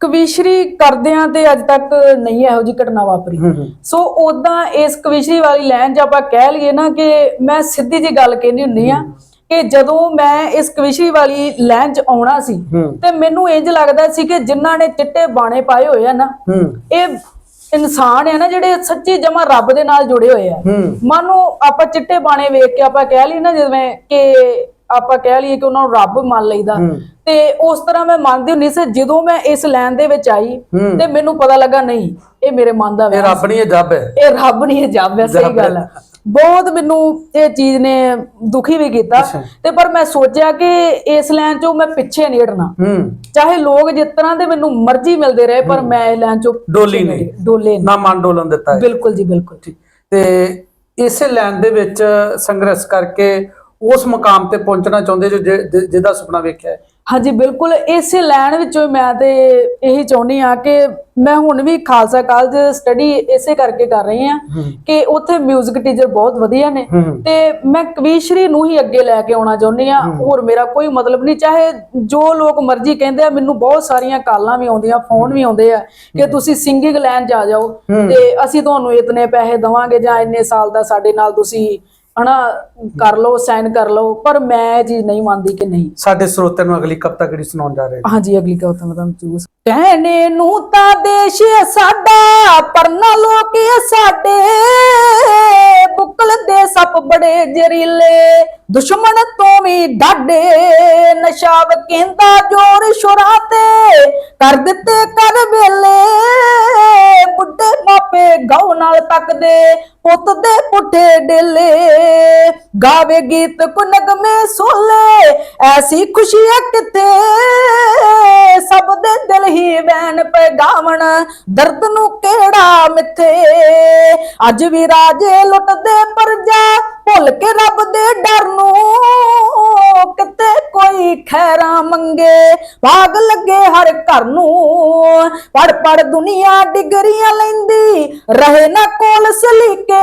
ਕਵਿਸ਼ਰੀ ਕਰਦਿਆਂ ਤੇ ਅੱਜ ਤੱਕ ਨਹੀਂ ਇਹੋ ਜੀ ਘਟਨਾ ਵਾਪਰੀ। ਸੋ ਉਦਾਂ ਇਸ ਕਵਿਸ਼ਰੀ ਵਾਲੀ ਲਾਈਨ 'ਚ ਆਪਾਂ ਕਹਿ ਲਈਏ ਨਾ ਕਿ ਮੈਂ ਸਿੱਧੀ ਜੀ ਗੱਲ ਕਹਿੰਦੀ ਹੁੰਦੀ ਆ ਕਿ ਜਦੋਂ ਮੈਂ ਇਸ ਕਵਿਸ਼ਰੀ ਵਾਲੀ 'ਚ ਆਉਣਾ ਸੀ ਤੇ ਮੈਨੂੰ ਇੰਜ ਲੱਗਦਾ ਸੀ ਕਿ ਜਿਨ੍ਹਾਂ ਨੇ ਚਿੱਟੇ ਬਾਣੇ ਪਾਏ ਹੋਏ ਆ ਨਾ ਇਹ ਇਨਸਾਨ ਹੈ ਨਾ ਜਿਹੜੇ ਸੱਚੀ ਜਮਾ ਰੱਬ ਦੇ ਨਾਲ ਜੁੜੇ ਹੋਏ ਆ। ਮਨ ਨੂੰ ਆਪਾਂ ਚਿੱਟੇ ਬਾਣੇ ਵੇਖ ਕੇ ਆਪਾਂ ਕਹਿ ਲਈ ਨਾ ਜਿਵੇਂ ਕਿ ਆਪਾਂ ਕਹਿ ਲਈਏ ਕਿ ਉਹਨਾਂ ਨੂੰ ਰੱਬ ਮੰਨ ਲਈਦਾ। ਤੇ ਉਸ ਤਰ੍ਹਾਂ ਮੈਂ ਮੰਨਦੀ ਹੁੰਦੀ ਸੀ ਜਦੋਂ ਮੈਂ ਇਸ ਲਾਈਨ ਦੇ ਵਿੱਚ ਆਈ। ਤੇ ਮੈਨੂੰ ਪਤਾ ਲੱਗਾ ਨਹੀਂ ਇਹ ਮੇਰੇ ਮਨ ਦਾ ਇਹ ਵਹਿਮ ਰੱਬ ਨਹੀਂ ਇਹ ਜੱਬ ਹੈ। ਇਹ ਰੱਬ ਨਹੀਂ ਇਹ ਜੱਬ ਹੈ ਸਹੀ। ਗੱਲ ਹੈ। ਬਹੁਤ ਮੈਨੂੰ ਇਹ ਚੀਜ਼ ਨੇ ਦੁਖੀ ਵੀ ਕੀਤਾ। ਤੇ ਪਰ ਮੈਂ ਸੋਚਿਆ ਕਿ ਇਸ ਲਾਈਨ ਚੋਂ ਮੈਂ ਪਿੱਛੇ ਨਹੀਂ ਹਟਣਾ। ਚਾਹੇ ਲੋਕ ਜਿਸ ਤਰ੍ਹਾਂ ਦੇ ਮੈਨੂੰ ਮਰਜ਼ੀ ਮਿਲਦੇ ਰਹੇ ਪਰ ਮੈਂ ਇਹ ਲਾਈਨ ਚੋਂ ਡੋਲੀ ਨਹੀਂ। ਡੋਲੇ ਨਾ ਮਨ ਡੋਲਣ ਦਿੱਤਾ। ਬਿਲਕੁਲ ਜੀ ਬਿਲਕੁਲ। ਤੇ ਇਸੇ ਲਾਈਨ ਦੇ ਵਿੱਚ ਸੰਘਰਸ਼ ਕਰਕੇ ਉਸ ਮੁਕਾਮ ਤੇ ਪਹੁੰਚਣਾ ਚਾਹੁੰਦੇ ਜੋ ਜਿ- ਜਿ- ਜਿਹਦਾ ਸੁਪਨਾ ਵੇਖਿਆ ਹੈ? ਹਾਂਜੀ ਬਿਲਕੁਲ ਇਸੇ ਲਾਈਨ ਵਿੱਚੋਂ ਮੈਂ ਤੇ ਇਹੀ ਚਾਹੁੰਦੀ ਆ ਕਿ ਮੈਂ ਹੁਣ ਵੀ ਖਾਲਸਾ ਕਾਲਜ ਸਟੱਡੀ ਇਸੇ ਕਰਕੇ ਕਰ ਰਹੀ ਆ ਕਿ ਉੱਥੇ 뮤직 ਟੀਚਰ ਬਹੁਤ ਵਧੀਆ ਨੇ ਤੇ ਮੈਂ ਕਵੀਸ਼ਰੀ ਨੂੰ ਹੀ ਅੱਗੇ ਲੈ ਕੇ ਆਉਣਾ ਚਾਹੁੰਦੀ ਆ ਹੋਰ ਮੇਰਾ ਕੋਈ ਮਤਲਬ ਨਹੀਂ ਚਾਹੇ ਜੋ ਲੋਕ ਮਰਜ਼ੀ ਕਹਿੰਦੇ ਆ ਮੈਨੂੰ ਬਹੁਤ ਸਾਰੀਆਂ ਕਾਲਾਂ ਵੀ ਆਉਂਦੀਆਂ ਫੋਨ ਵੀ ਆਉਂਦੇ ਆ ਕਿ ਤੁਸੀਂ ਸਿੰਗਿੰਗ ਲਾਈਨ ਆ ਜਾਓ ਤੇ ਅਸੀਂ ਤੁਹਾਨੂੰ ਇਤਨੇ ਪੈਸੇ ਦਵਾਂਗੇ ਜਾਂ ਇੰਨੇ ਸਾਲ ਦਾ ਸਾਡੇ ਨਾਲ ਤੁਸੀਂ ਹਨਾ ਕਰ ਲਓ ਸਾਈਨ ਕਰ ਲਓ ਪਰ ਮੈਂ ਇਹ ਚੀਜ਼ ਨਹੀਂ ਮੰਨਦੀ ਕਿ ਨਹੀਂ। ਸਾਡੇ ਸਰੋਤਿਆਂ ਨੂੰ ਅਗਲੀ ਕਵਿਤਾ ਕਿਹੜੀ ਸੁਣਾਉਣ ਜਾ ਰਹੇ ਹਾਂਜੀ ਅਗਲੀ ਕਵਿਤਾ ਮੈਂ ਤੁਹਾਨੂੰ ਚੂਸ ਕਹਿਣੇ ਨੂੰ ਤਾਂ ਦੇਸ਼ ਸਾਡਾ ਪਰ ਨਾ ਲੋਕ ਸਾਡੇ। ਬੁਕਲ ਦੇ ਸੱਪ ਬੜੇ ਜ਼ਰੀਲੇ ਦੁਸ਼ਮਣ ਤੋਂ ਵੀ ਡਾਡੇ। ਨਸ਼ਾ ਵਕੇਂਦਾ ਜੋਰ ਸ਼ੁਰਾ ਤੇ ਕਰ ਦਿੱਤੇ ਕਰ ਵੇਲੇ। ਬੁੱਢੇ ਮਾਪੇ ਗਾਉ ਨਾਲ ਤੱਕਦੇ, ਪੁੱਤ ਦੇ ਪੁੱਠੇ ਡੇਲੇ। ਗਾਵੇ ਗੀਤ ਕੁ ਨਗਮੇ ਸੋਲੇ ਐਸੀ ਖੁਸ਼ੀ ਹੈ ਕਿਤੇ ਸਭ ਦੇ ਦਿਲ ਹੀ ਵੈਨ ਪੈਗਾਵਣ, ਦਰਦ ਨੂੰ ਕਿਹੜਾ ਮਿੱਥੇ। ਅੱਜ ਵੀ ਰਾਜੇ ਲੁੱਟਦੇ ਪਰਜਾ ਭੁੱਲ ਕੇ ਰੱਬ ਦੇ ਡਰ ਨੂੰ ਕਿਤੇ ਕੋਈ ਖੈਰਾ ਮੰਗੇ। ਭਾਗ ਲੱਗੇ ਹਰ ਘਰ ਨੂੰ, ਪੜ ਪੜ ਦੁਨੀਆ ਡਿਗਰੀਆਂ ਲੈਂਦੀ, ਰਹੇ ਨਾ ਕੋਲ ਸਲੀਕੇ,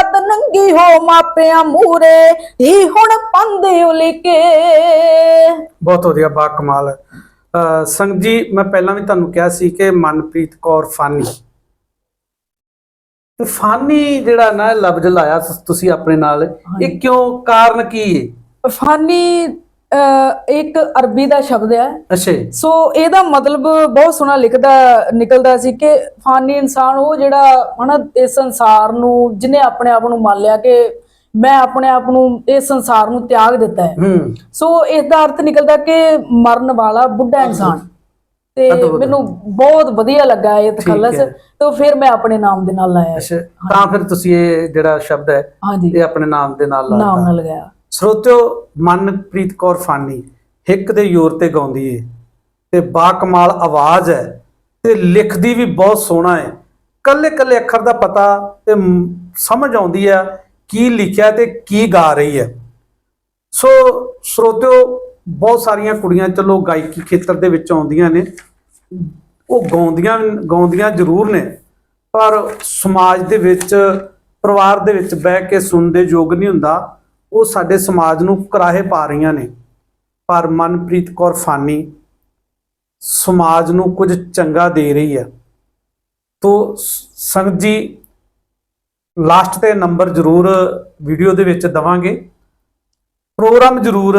ਅੱਧ ਨੰਗੀ ਹੋ ਮਾਪਿਆਂ ਮੂਰੇ ਹੀ ਹੁਣ ਪੰਦੇ ਉਲੀਕੇ। ਬਹੁਤ ਵਧੀਆ, ਬਾ ਕਮਾਲ। ਅਹ ਸੰਗ ਜੀ, ਮੈਂ ਪਹਿਲਾਂ ਵੀ ਤੁਹਾਨੂੰ ਕਿਹਾ ਸੀ ਕਿ ਮਨਪ੍ਰੀਤ ਕੌਰ ਫਾਨੀ। ਤੇ ਫਾਨੀ ਜਿਹੜਾ ਨਾ ਲਫ਼ਜ਼ ਲਾਇਆ ਤੁਸ- ਆਪਣੇ ਨਾਲ ਇਹ ਕਿਉਂ ਕਾਰਨ ਕੀ ਹੈ ਫਾਨੀ ਇੱਕ ਅਰਬੀ ਦਾ ਸ਼ਬਦ ਹੈ। ਅੱਛਾ। ਸੋ ਇਹਦਾ ਮਤਲਬ ਬਹੁਤ ਸੋਹਣਾ ਲਿਖਦਾ ਨਿਕਲਦਾ ਸੀ ਕਿ ਫਾਨੀ ਇਨਸਾਨ ਉਹ ਜਿਹੜਾ ਹਨਾ ਇਸ ਸੰਸਾਰ ਨੂੰ ਜਿਹਨੇ ਆਪਣੇ ਆਪ ਨੂੰ ਮੰਨ ਲਿਆ ਕਿ ਮੈਂ ਆਪਣੇ ਆਪ ਨੂੰ ਇਸ ਸੰਸਾਰ ਨੂੰ ਤਿਆਗ ਦਿੱਤਾ ਹੂੰ। ਸੋ ਇਸ ਦਾ ਅਰਥ ਨਿਕਲਦਾ ਕਿ ਮਰਨ ਵਾਲਾ ਬੁੱਢਾ ਇਨਸਾਨ। ਤੇ। ਮੈਨੂੰ ਬਹੁਤ ਵਧੀਆ ਲੱਗਾ ਇਹ ਤਖੱਲਸ। ਤੇ ਫਿਰ ਮੈਂ ਆਪਣੇ ਨਾਮ ਦੇ ਨਾਲ ਲਾਇਆ। ਅੱਛਾ ਤਾਂ ਫਿਰ ਤੁਸੀਂ ਇਹ ਜਿਹੜਾ ਸ਼ਬਦ ਹੈ ਇਹ ਆਪਣੇ ਨਾਮ ਦੇ ਨਾਲ ਨਾਮ ਲਾਤਾ ਨਾਲ ਲਗਾਇਆ ਸਰੋਤਿਓ ਮਨਪ੍ਰੀਤ ਕੌਰ ਫਾਨੀ ਹਿੱਕ ਦੇ ਜ਼ੋਰ ਤੇ ਗਾਉਂਦੀ ਏ ਤੇ ਬਾ ਕਮਾਲ ਆਵਾਜ਼ ਹੈ ਤੇ ਲਿਖਦੀ ਵੀ ਬਹੁਤ ਸੋਹਣਾ ਹੈ ਕੱਲੇ ਕੱਲੇ ਅੱਖਰ ਦਾ ਪਤਾ ਤੇ ਸਮਝ ਆਉਂਦੀ ਆ ਕੀ ਲਿਖਿਆ ਤੇ ਕੀ ਗਾ ਰਹੀ ਹੈ। ਸੋ ਸਰੋਤਿਓ ਬਹੁਤ ਸਾਰੀਆਂ ਕੁੜੀਆਂ ਚਲੋ ਗਾਇਕੀ ਖੇਤਰ ਦੇ ਵਿੱਚ ਆਉਂਦੀਆਂ ਨੇ। ਉਹ ਗਾਉਂਦੀਆਂ ਗਾਉਂਦੀਆਂ ਜ਼ਰੂਰ ਨੇ, ਪਰ ਸਮਾਜ ਦੇ ਵਿੱਚ, ਪਰਿਵਾਰ ਦੇ ਵਿੱਚ ਬਹਿ ਕੇ ਸੁਣਦੇ ਯੋਗ ਨਹੀਂ ਹੁੰਦਾ। ਉਹ ਸਾਡੇ ਸਮਾਜ ਨੂੰ ਕਰਾਹੇ ਪਾ ਰਹੀਆਂ ਨੇ। ਪਰ ਮਨਪ੍ਰੀਤ ਕੌਰ ਫਾਨੀ ਸਮਾਜ ਨੂੰ ਕੁਝ ਚੰਗਾ ਦੇ ਰਹੀ ਹੈ। ਤੋ ਸੰਗਤ ਜੀ, ਲਾਸਟ ਤੇ ਨੰਬਰ ਜ਼ਰੂਰ ਵੀਡੀਓ ਦੇ ਵਿੱਚ ਦਵਾਂਗੇ। ਪ੍ਰੋਗਰਾਮ ਜ਼ਰੂਰ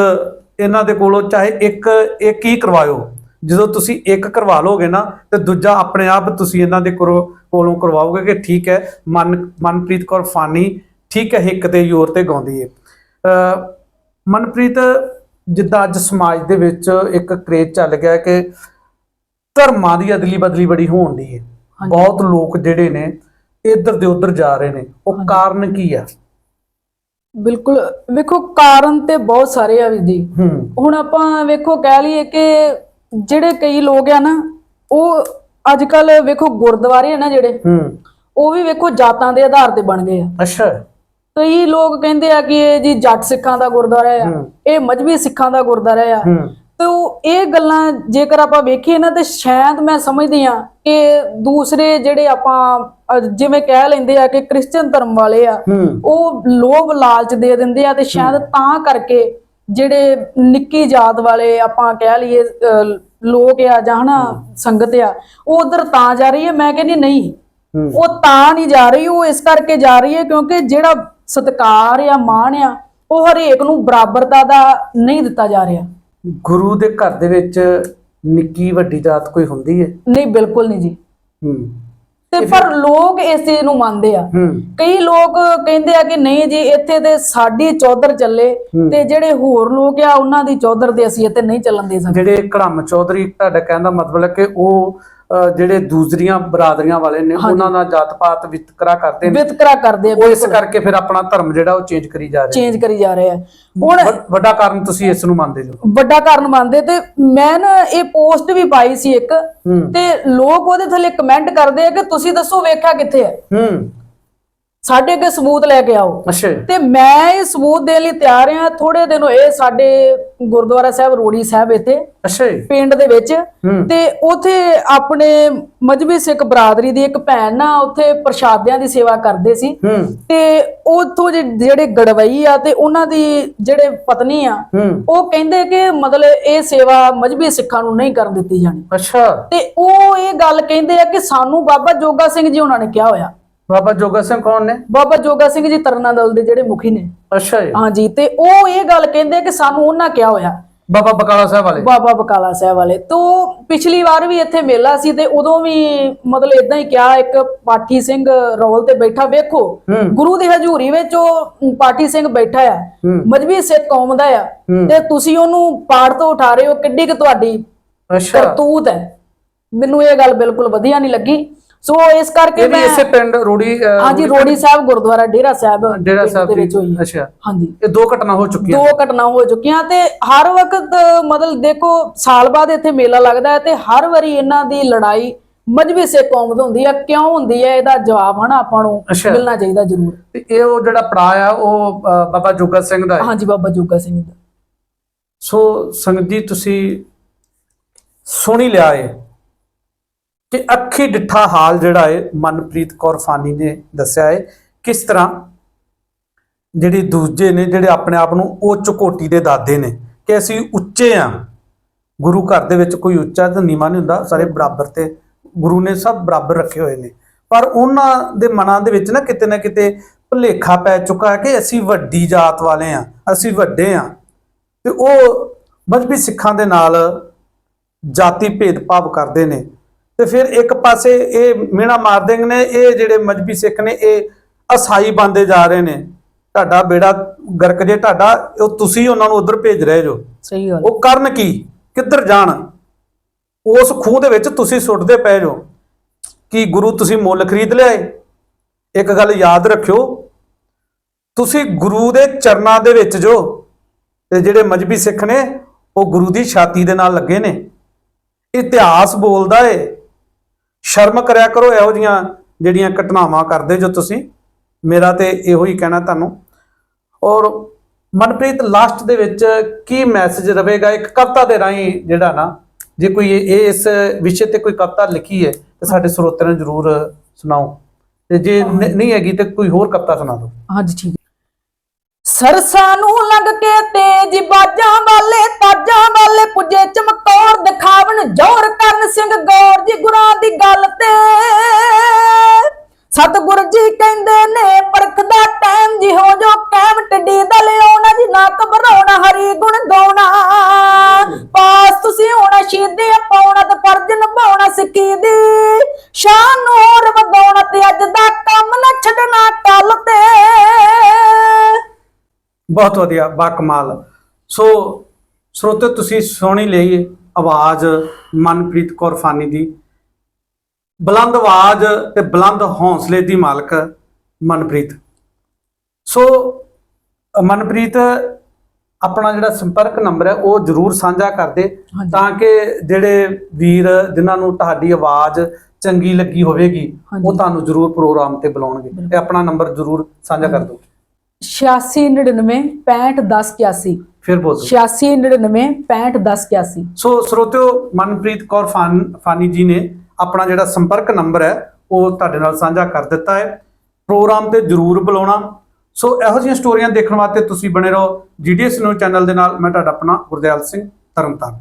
ਇਹਨਾਂ ਦੇ ਕੋਲੋਂ ਚਾਹੇ ਇੱਕ ਇੱਕ ਹੀ ਕਰਵਾਇਓ। ਜਦੋਂ ਤੁਸੀਂ ਇੱਕ ਕਰਵਾ ਲੋਗੇ ਨਾ ਤੇ ਦੂਜਾ ਆਪਣੇ ਆਪ ਤੁਸੀਂ ਇਹਨਾਂ ਦੇ ਕੋਲੋਂ ਕਰਵਾਓਗੇ ਕਿ ਠੀਕ ਹੈ ਮਨ ਮਨਪ੍ਰੀਤ ਕੌਰ ਫਾਨੀ ਠੀਕ ਹੈ ਹਿੱਕ ਤੇ ਜ਼ੋਰ ਤੇ ਗਾਉਂਦੀ ਹੈ ਮਨਪ੍ਰੀਤ ਜਿੱਦਾਂ ਅੱਜ ਸਮਾਜ ਦੇ ਵਿੱਚ ਇੱਕ ਕ੍ਰੇਜ਼ ਚੱਲ ਗਿਆ ਕਿ ਧਰਮਾਂ ਦੀ ਅਦਲੀ ਬਦਲੀ ਬੜੀ ਹੋਣ ਦੀ ਹੈ। ਬਹੁਤ ਲੋਕ ਜਿਹੜੇ ਨੇ ਇੱਧਰ ਦੇ ਉੱਧਰ ਜਾ ਰਹੇ ਨੇ। ਉਹ ਕਾਰਨ ਕੀ ਆ? ਬਿਲਕੁਲ ਵੇਖੋ ਕਾਰਨ ਤੇ ਬਹੁਤ ਸਾਰੇ ਆ ਵੀ ਜੀ। ਹੁਣ ਆਪਾਂ ਵੇਖੋ ਕਹਿ ਲਈਏ ਕਿ ਜਿਹੜੇ ਕਈ ਲੋਕ ਆ ਨਾ ਉਹ ਅੱਜ ਕੱਲ ਵੇਖੋ ਗੁਰਦੁਆਰੇ ਆ ਨਾ ਜਿਹੜੇ ਉਹ ਵੀ ਵੇਖੋ ਜਾਤਾਂ ਦੇ ਆਧਾਰ ਤੇ ਬਣ ਗਏ ਆ। ਅੱਛਾ। ਕਈ ਲੋਕ ਕਹਿੰਦੇ ਆ ਕਿ ਇਹ ਜੀ ਜੱਟ ਸਿੱਖਾਂ ਦਾ ਗੁਰਦੁਆਰਾ ਆ। ਇਹ ਮਜਬੀ ਸਿੱਖਾਂ ਦਾ ਗੁਰਦੁਆਰਾ ਆ। ਤੇ ਉਹ ਇਹ ਗੱਲਾਂ ਜੇਕਰ ਆਪਾਂ ਵੇਖੀਏ ਨਾ ਤੇ ਸ਼ਾਇਦ ਮੈਂ ਸਮਝਦੀ ਆ ਕਿ ਦੂਸਰੇ ਜਿਹੜੇ ਆਪਾਂ ਜਿਵੇਂ ਕਹਿ ਲੈਂਦੇ ਆ ਕਿ ਕ੍ਰਿਸਚੀਅਨ ਧਰਮ ਵਾਲੇ ਆ ਉਹ ਲੋਭ ਲਾਲਚ ਦੇ ਦਿੰਦੇ ਆ ਤੇ ਸ਼ਾਇਦ ਤਾਂ ਕਰਕੇ ਜਿਹੜੇ ਨਿੱਕੀ ਜਾਤ ਵਾਲੇ ਆਪਾਂ ਕਹਿ ਲਈਏ ਲੋਕ ਆ ਜਾਂ ਹਨਾ ਸੰਗਤ ਆ ਉਹ ਉਧਰ ਤਾਂ ਜਾ ਰਹੀ ਹੈ ਮੈਂ ਕਹਿੰਦੀ ਨਹੀਂ। ਉਹ ਤਾਂ ਨਹੀਂ ਜਾ ਰਹੀ ਉਹ ਇਸ ਕਰਕੇ ਜਾ ਰਹੀ ਹੈ ਕਿਉਂਕਿ ਜਿਹੜਾ ਸਤਕਾਰ ਆ ਮਾਣ ਆ ਉਹ ਹਰੇਕ ਨੂੰ ਬਰਾਬਰਤਾ ਦਾ ਨਹੀਂ ਦਿੱਤਾ ਜਾ ਰਿਹਾ। ਗੁਰੂ ਦੇ ਘਰ ਦੇ ਵਿੱਚ ਨਿੱਕੀ ਵੱਡੀ ਜਾਤ ਕੋਈ ਹੁੰਦੀ ਹੈ? ਨਹੀਂ ਬਿਲਕੁਲ ਨਹੀਂ ਜੀ। ਹੂੰ। ਤੇ ਪਰ ਲੋਕ ਇਸ ਚੀਜ਼ ਨੂੰ ਮੰਨਦੇ ਆ। ਕਈ ਲੋਕ ਕਹਿੰਦੇ ਆ ਕਿ ਨਹੀਂ ਜੀ ਇੱਥੇ ਤੇ ਸਾਡੀ ਚੌਧਰ ਚੱਲੇ। ਤੇ ਜਿਹੜੇ ਹੋਰ ਲੋਕ ਆ ਉਹਨਾਂ ਦੀ ਚੌਧਰ ਤੇ ਅਸੀਂ ਇੱਥੇ ਨਹੀਂ ਚੱਲਣ ਦੇ ਸਕਦੇ। ਜਿਹੜੇ ਕੜਮ ਚੌਧਰੀ ਤੁਹਾਡਾ ਕਹਿਣ ਦਾ ਮਤਲਬ ਹੈ ਕਿ ਉਹ ਜਿਹੜੇ ਦੂਸਰੀਆਂ ਬਰਾਦਰੀਆਂ ਵਾਲੇ ਨੇ ਉਹਨਾਂ ਦਾ ਜਾਤ ਪਾਤ ਵਿਤਕਰਾ ਕਰਦੇ ਨੇ। ਵਿਤਕਰਾ ਕਰਦੇ ਆ ਉਹ ਇਸ ਕਰਕੇ ਫਿਰ ਆਪਣਾ ਧਰਮ ਜਿਹੜਾ ਉਹ ਚੇਂਜ ਕਰੀ ਜਾ ਰਹੇ ਚੇਂਜ ਕਰੀ ਜਾ ਰਹੇ ਹੁਣ ਵੱਡਾ ਕਾਰਨ ਤੁਸੀਂ ਇਸ ਨੂੰ ਮੰਨਦੇ ਹੋ ਵੱਡਾ ਕਾਰਨ ਮੰਨਦੇ ਤੇ ਮੈਂ ਨਾ ਇਹ ਪੋਸਟ ਵੀ ਪਾਈ ਸੀ ਇੱਕ ਤੇ ਲੋਕ ਉਹਦੇ ਥੱਲੇ ਕਮੈਂਟ ਕਰਦੇ ਆ ਕਿ ਤੁਸੀਂ ਦੱਸੋ ਵੇਖਿਆ ਕਿੱਥੇ ਹੈ ਹੂੰ। ਸਾਡੇ ਅੱਗੇ ਸਬੂਤ ਲੈ ਕੇ ਆਓ। ਅੱਛਾ। ਤੇ ਮੈਂ ਇਹ ਸਬੂਤ ਦੇਣ ਲਈ ਤਿਆਰ ਹਾਂ ਥੋੜੇ ਦਿਨ ਹੋਏ ਸਾਡੇ ਗੁਰਦੁਆਰਾ ਸਾਹਿਬ ਰੋੜੀ ਸਾਹਿਬ ਇੱਥੇ। ਅੱਛਾ ਪਿੰਡ ਦੇ ਵਿੱਚ। ਤੇ ਉਥੇ ਆਪਣੇ ਮਜਬੀ ਸਿੱਖ ਬਰਾਦਰੀ ਦੀ ਇੱਕ ਭੈਣ ਨਾ ਉਥੇ ਪ੍ਰਸ਼ਾਦਿਆਂ ਦੀ ਸੇਵਾ ਕਰਦੇ ਸੀ। ਤੇ ਉਥੋਂ ਜਿਹੜੇ ਗੜਵਈ ਆ ਤੇ ਉਹਨਾਂ ਦੀ ਜਿਹੜੇ ਪਤਨੀ ਆ ਉਹ ਕਹਿੰਦੇ ਕਿ ਮਤਲਬ ਇਹ ਸੇਵਾ ਮਜਬੀ ਸਿੱਖਾਂ ਨੂੰ ਨਹੀਂ ਕਰਨ ਦਿੱਤੀ ਜਾਣੀ। ਅੱਛਾ। ਤੇ ਉਹ ਇਹ ਗੱਲ ਕਹਿੰਦੇ ਆ ਕਿ ਸਾਨੂੰ ਬਾਬਾ ਜੋਗਾ ਸਿੰਘ ਜੀ ਉਹਨਾਂ ਨੇ ਕਿਹਾ ਹੋਇਆ। ਬਾਬਾ ਜੋਗਾ ਸਿੰਘ ਕੌਣ ਨੇ? ਬਾਬਾ ਜੋਗਾ ਸਿੰਘ ਜੀ ਤਰਨਾ ਦਲ ਦੇ ਜਿਹੜੇ ਮੁਖੀ ਨੇ। ਅੱਛਾ ਜੀ। ਹਾਂਜੀ ਤੇ ਉਹ ਇਹ ਗੱਲ ਕਹਿੰਦੇ ਕਿ ਸਾਨੂੰ ਉਹਨਾਂ ਕਿਹਾ ਹੋਇਆ। ਬਾਬਾ ਬਕਾਲਾ ਸਾਹਿਬ ਵਾਲੇ। ਬਾਬਾ ਬਕਾਲਾ ਸਾਹਿਬ ਵਾਲੇ। ਤੋਂ ਪਿਛਲੀ ਵਾਰ ਵੀ ਇੱਥੇ ਮੇਲਾ ਸੀ ਤੇ ਉਦੋਂ ਵੀ ਮਤਲਬ ਇਦਾਂ ਹੀ ਕਿਹਾ ਇੱਕ ਪਾਠੀ ਸਿੰਘ ਰੋਲ ਤੇ ਬੈਠਾ। ਵੇਖੋ। ਗੁਰੂ ਦੀ ਹਜ਼ੂਰੀ ਵਿੱਚ ਉਹ ਪਾਠੀ ਸਿੰਘ ਬੈਠਾ ਆ। ਮਜਬੀ ਸਿੱਖ ਕੌਮ ਦਾ ਆ। ਤੇ ਤੁਸੀਂ ਉਹਨੂੰ ਪਾੜ ਤੋਂ ਉਠਾ ਰਹੇ ਹੋ ਕਿੱਡੀ ਕਿ ਤੁਹਾਡੀ ਅੱਛਾ। ਕਰਤੂਤ ਹੈ। ਮੈਨੂੰ ਇਹ ਗੱਲ ਬਿਲਕੁਲ ਵਧੀਆ ਨਹੀਂ ਲੱਗੀ। ਸੋ ਇਸ ਕਰਕੇ ਮੈਂ ਇਸੇ ਪਿੰਡ ਰੋੜੀ ਹਾਂਜੀ ਰੋੜੀ ਸਾਹਿਬ ਗੁਰਦੁਆਰਾ ਡੇਰਾ ਸਾਹਿਬ ਡੇਰਾ ਸਾਹਿਬ ਦੇ ਵਿੱਚ ਹੋਈ। ਅੱਛਾ। ਹਾਂਜੀ। ਇਹ ਦੋ ਘਟਨਾ ਹੋ ਚੁੱਕੀਆਂ ਦੋ ਘਟਨਾ ਹੋ ਚੁੱਕੀਆਂ ਤੇ ਹਰ ਵਕਤ ਮਤਲਬ ਦੇਖੋ ਸਾਲ ਬਾਅਦ ਇੱਥੇ ਮੇਲਾ ਲੱਗਦਾ ਹੈ ਤੇ ਹਰ ਵਾਰੀ ਇਹਨਾਂ ਦੀ ਲੜਾਈ ਮਜਬੀ ਸੇ ਕੌਮ ਦੀ ਹੁੰਦੀ ਹੈ। ਕਿਉਂ ਹੁੰਦੀ ਹੈ? ਇਹਦਾ ਜਵਾਬ ਹਨਾ ਆਪਾਂ ਨੂੰ। ਮਿਲਣਾ ਚਾਹੀਦਾ ਜ਼ਰੂਰ। ਤੇ ਇਹ ਉਹ ਜਿਹੜਾ ਪੜਾ ਆ ਉਹ ਬਾਬਾ ਜੋਗਾ ਸਿੰਘ ਦਾ ਹੈ? ਹਾਂਜੀ ਬਾਬਾ ਜੋਗਾ ਸਿੰਘ ਦਾ। ਸੋ ਸੰਗਤ ਜੀ ਤੁਸੀਂ ਸੁਣੀ ਲਿਆ ਏ ਕਿ ਅੱਖੀ ਡਿੱਠਾ ਹਾਲ ਜਿਹੜਾ ਹੈ ਮਨਪ੍ਰੀਤ ਕੌਰ ਫਾਨੀ ਨੇ ਦੱਸਿਆ ਹੈ ਕਿਸ ਤਰ੍ਹਾਂ ਜਿਹੜੇ ਦੂਜੇ ਨੇ, ਜਿਹੜੇ ਆਪਣੇ ਆਪ ਨੂੰ ਉੱਚ ਕੋਟੀ ਦੇ ਦਾਦੇ ਨੇ, ਕਿ ਅਸੀਂ ਉੱਚੇ ਆ, ਗੁਰੂ ਘਰ ਦੇ ਵਿੱਚ ਕੋਈ ਉੱਚਾ ਤੇ ਨੀਵਾਂ ਨਹੀਂ ਹੁੰਦਾ, ਸਾਰੇ ਬਰਾਬਰ ਤੇ ਗੁਰੂ ਨੇ ਸਭ ਬਰਾਬਰ ਰੱਖੇ ਹੋਏ ਨੇ। ਪਰ ਉਹਨਾਂ ਦੇ ਮਨਾਂ ਦੇ ਵਿੱਚ ਨਾ ਕਿਤੇ ਨਾ ਕਿਤੇ ਭੁਲੇਖਾ ਪੈ ਚੁੱਕਾ ਹੈ ਕਿ ਅਸੀਂ ਵੱਡੀ ਜਾਤ ਵਾਲੇ ਆ, ਅਸੀਂ ਵੱਡੇ ਆ। ਤੇ ਉਹ ਮਜਬੀ ਸਿੱਖਾਂ ਦੇ ਨਾਲ ਜਾਤੀ ਭੇਦਭਾਵ ਕਰਦੇ ਨੇ। ਤੇ ਫਿਰ ਇੱਕ ਪਾਸੇ ਇਹ ਮਿਹਣਾ ਮਾਰਦੇ ਨੇ ਇਹ ਜਿਹੜੇ ਮਜਬੀ ਸਿੱਖ ਨੇ ਇਹ ਅਸਾਈ ਬੰਦੇ ਜਾ ਰਹੇ ਨੇ। ਤੁਹਾਡਾ ਬੇੜਾ ਗਰਕ ਜੇ ਤੁਹਾਡਾ ਉਹ ਤੁਸੀਂ ਉਹਨਾਂ ਨੂੰ ਉਧਰ ਭੇਜ ਰਹੇ ਜੋ। ਸਹੀ ਗੱਲ। ਉਹ ਕਰਨ ਕੀ? ਕਿੱਧਰ ਜਾਣ? ਉਸ ਖੂਹ ਦੇ ਵਿੱਚ ਤੁਸੀਂ ਸੁੱਟਦੇ ਪਏ ਜੋ। ਕੀ ਗੁਰੂ ਤੁਸੀਂ ਮੁੱਲ ਖਰੀਦ ਲਿਆਏ? ਇੱਕ ਗੱਲ ਯਾਦ ਰੱਖਿਓ ਤੁਸੀਂ ਗੁਰੂ ਦੇ ਚਰਨਾਂ ਦੇ ਵਿੱਚ ਜੋ ਤੇ ਜਿਹੜੇ ਮਜਬੀ ਸਿੱਖ ਨੇ ਉਹ ਗੁਰੂ ਦੀ ਛਾਤੀ ਦੇ ਨਾਲ ਲੱਗੇ ਨੇ। ਇਤਿਹਾਸ ਬੋਲਦਾ ਏ ਸ਼ਰਮ ਕਰਿਆ ਕਰੋ ਇਹੋ ਜੀਆਂ ਜਿਹੜੀਆਂ ਘਟਨਾਵਾਂ ਕਰਦੇ ਜੋ ਤੁਸੀਂ। ਮੇਰਾ ਤੇ ਇਹੋ ਹੀ ਕਹਿਣਾ ਤੁਹਾਨੂੰ। ਔਰ ਮਨਪ੍ਰੀਤ ਲਾਸਟ ਦੇ ਵਿੱਚ ਕੀ ਮੈਸੇਜ ਰਵੇਗਾ ਇੱਕ ਕਵਿਤਾ ਦੇ ਰਾਹੀਂ ਜਿਹੜਾ ਨਾ ਜੇ ਕੋਈ ਇਹ ਇਸ ਵਿਸ਼ੇ ਤੇ ਕੋਈ ਕਵਿਤਾ ਲਿਖੀ ਹੈ ਤੇ ਸਾਡੇ ਸਰੋਤਿਆਂ ਨੂੰ ਜਰੂਰ ਸੁਣਾਓ। ਤੇ ਜੇ ਨਹੀਂ ਹੈਗੀ ਤੇ ਕੋਈ ਹੋਰ ਕਵਿਤਾ ਸੁਣਾ ਦਿਓ। ਹਾਂਜੀ ਠੀਕ। ਸਰਸਾਂ ਨੂੰ ਲੰਘ ਕੇ ਤੇਜ ਬਾਜਾਂ ਵਾਲੇ ਤਾਜਾਂ ਵਾਲੇ ਪੁੱਜੇ ਚਮਕੌਰ ਦਿਖਾਵਣ ਜੋਰ ਕਰਨ ਸਿੰਘ ਗੌਰ ਜੀ ਗੁਰਾਂ ਦੀ ਗੱਲ ਤੇ। ਸਤਿਗੁਰ ਜੀ ਕਹਿੰਦੇ ਨੇ ਪਰਖ ਦਾ ਟਾਈਮ ਜੀ ਹੋ ਜੋ ਕੈਮ, ਟੱਡੀ ਦਾ ਲਿਆਉਣਾ ਜੀ ਨਾ ਘਬਰਾਉਣਾ, ਹਰੀ ਗੁਣ ਗਾਉਣਾ। ਪਾਸ ਤੁਸੀਂ ਹੋਣਾ ਸ਼ੀਦੇ ਪਾਉਣਾ ਤੇ ਫਰਜ਼ ਨਿਭਾਉਣਾ ਸਿੱਖੀ ਦੀ। ਸ਼ਾਨ ਨੂਰ ਵਧਾਉਣਾ ਤੇ ਅੱਜ ਦਾ ਕੰਮ ਨਾ ਛੱਡਣਾ ਬਹੁਤ ਵਧੀਆ ਬਾ ਕਮਾਲ। ਸੋ ਸਰੋਤੇ ਤੁਸੀਂ ਸੁਣੀ ਲਈ ਆਵਾਜ਼ ਮਨਪ੍ਰੀਤ ਕੌਰ ਫਾਨੀ ਦੀ। ਬੁਲੰਦ ਆਵਾਜ਼ ਤੇ ਬੁਲੰਦ ਹੌਸਲੇ ਦੀ ਮਾਲਕ ਮਨਪ੍ਰੀਤ। ਸੋ ਮਨਪ੍ਰੀਤ ਆਪਣਾ ਜਿਹੜਾ ਸੰਪਰਕ ਨੰਬਰ ਹੈ ਉਹ ਜਰੂਰ ਸਾਂਝਾ ਕਰ ਦੇ ਹਾਂਜੀ। ਤਾਂ ਕਿ ਜਿਹੜੇ ਵੀਰ ਜਿਨ੍ਹਾਂ ਨੂੰ ਤੁਹਾਡੀ ਆਵਾਜ਼ ਚੰਗੀ ਲੱਗੀ ਹੋਵੇਗੀ। ਉਹ ਤੁਹਾਨੂੰ ਜਰੂਰ ਪ੍ਰੋਗਰਾਮ ਤੇ ਬੁਲਾਉਣਗੇ। ਤੇ ਆਪਣਾ ਨੰਬਰ ਜਰੂਰ ਸਾਂਝਾ ਕਰ ਦਿਓ। 8699 651081 ਫਿਰ ਬੋਲ। ਦਿਓ 8699 651081 ਸੋ ਸਰੋਤਿਓ ਮਨਪ੍ਰੀਤ ਕੌਰ ਫਾਨ ਜੀ ਨੇ ਆਪਣਾ ਜਿਹੜਾ ਸੰਪਰਕ ਨੰਬਰ ਹੈ ਉਹ ਤੁਹਾਡੇ ਨਾਲ ਸਾਂਝਾ ਕਰ ਦਿੱਤਾ ਹੈ। ਪ੍ਰੋਗਰਾਮ ਤੇ ਜਰੂਰ ਬੁਲਾਉਣਾ। ਸੋ ਇਹੋ ਜਿਹੀਆਂ ਸਟੋਰੀਆਂ ਦੇਖਣ ਵਾਸਤੇ ਤੁਸੀਂ ਬਣੇ ਰਹੋ ਜੀਡੀਐਸ ਨਿਊਜ਼ ਚੈਨਲ ਦੇ ਨਾਲ। ਮੈਂ ਤੁਹਾਡਾ ਆਪਣਾ ਗੁਰਦਿਆਲ ਸਿੰਘ ਤਰਨਤਾਰਨ।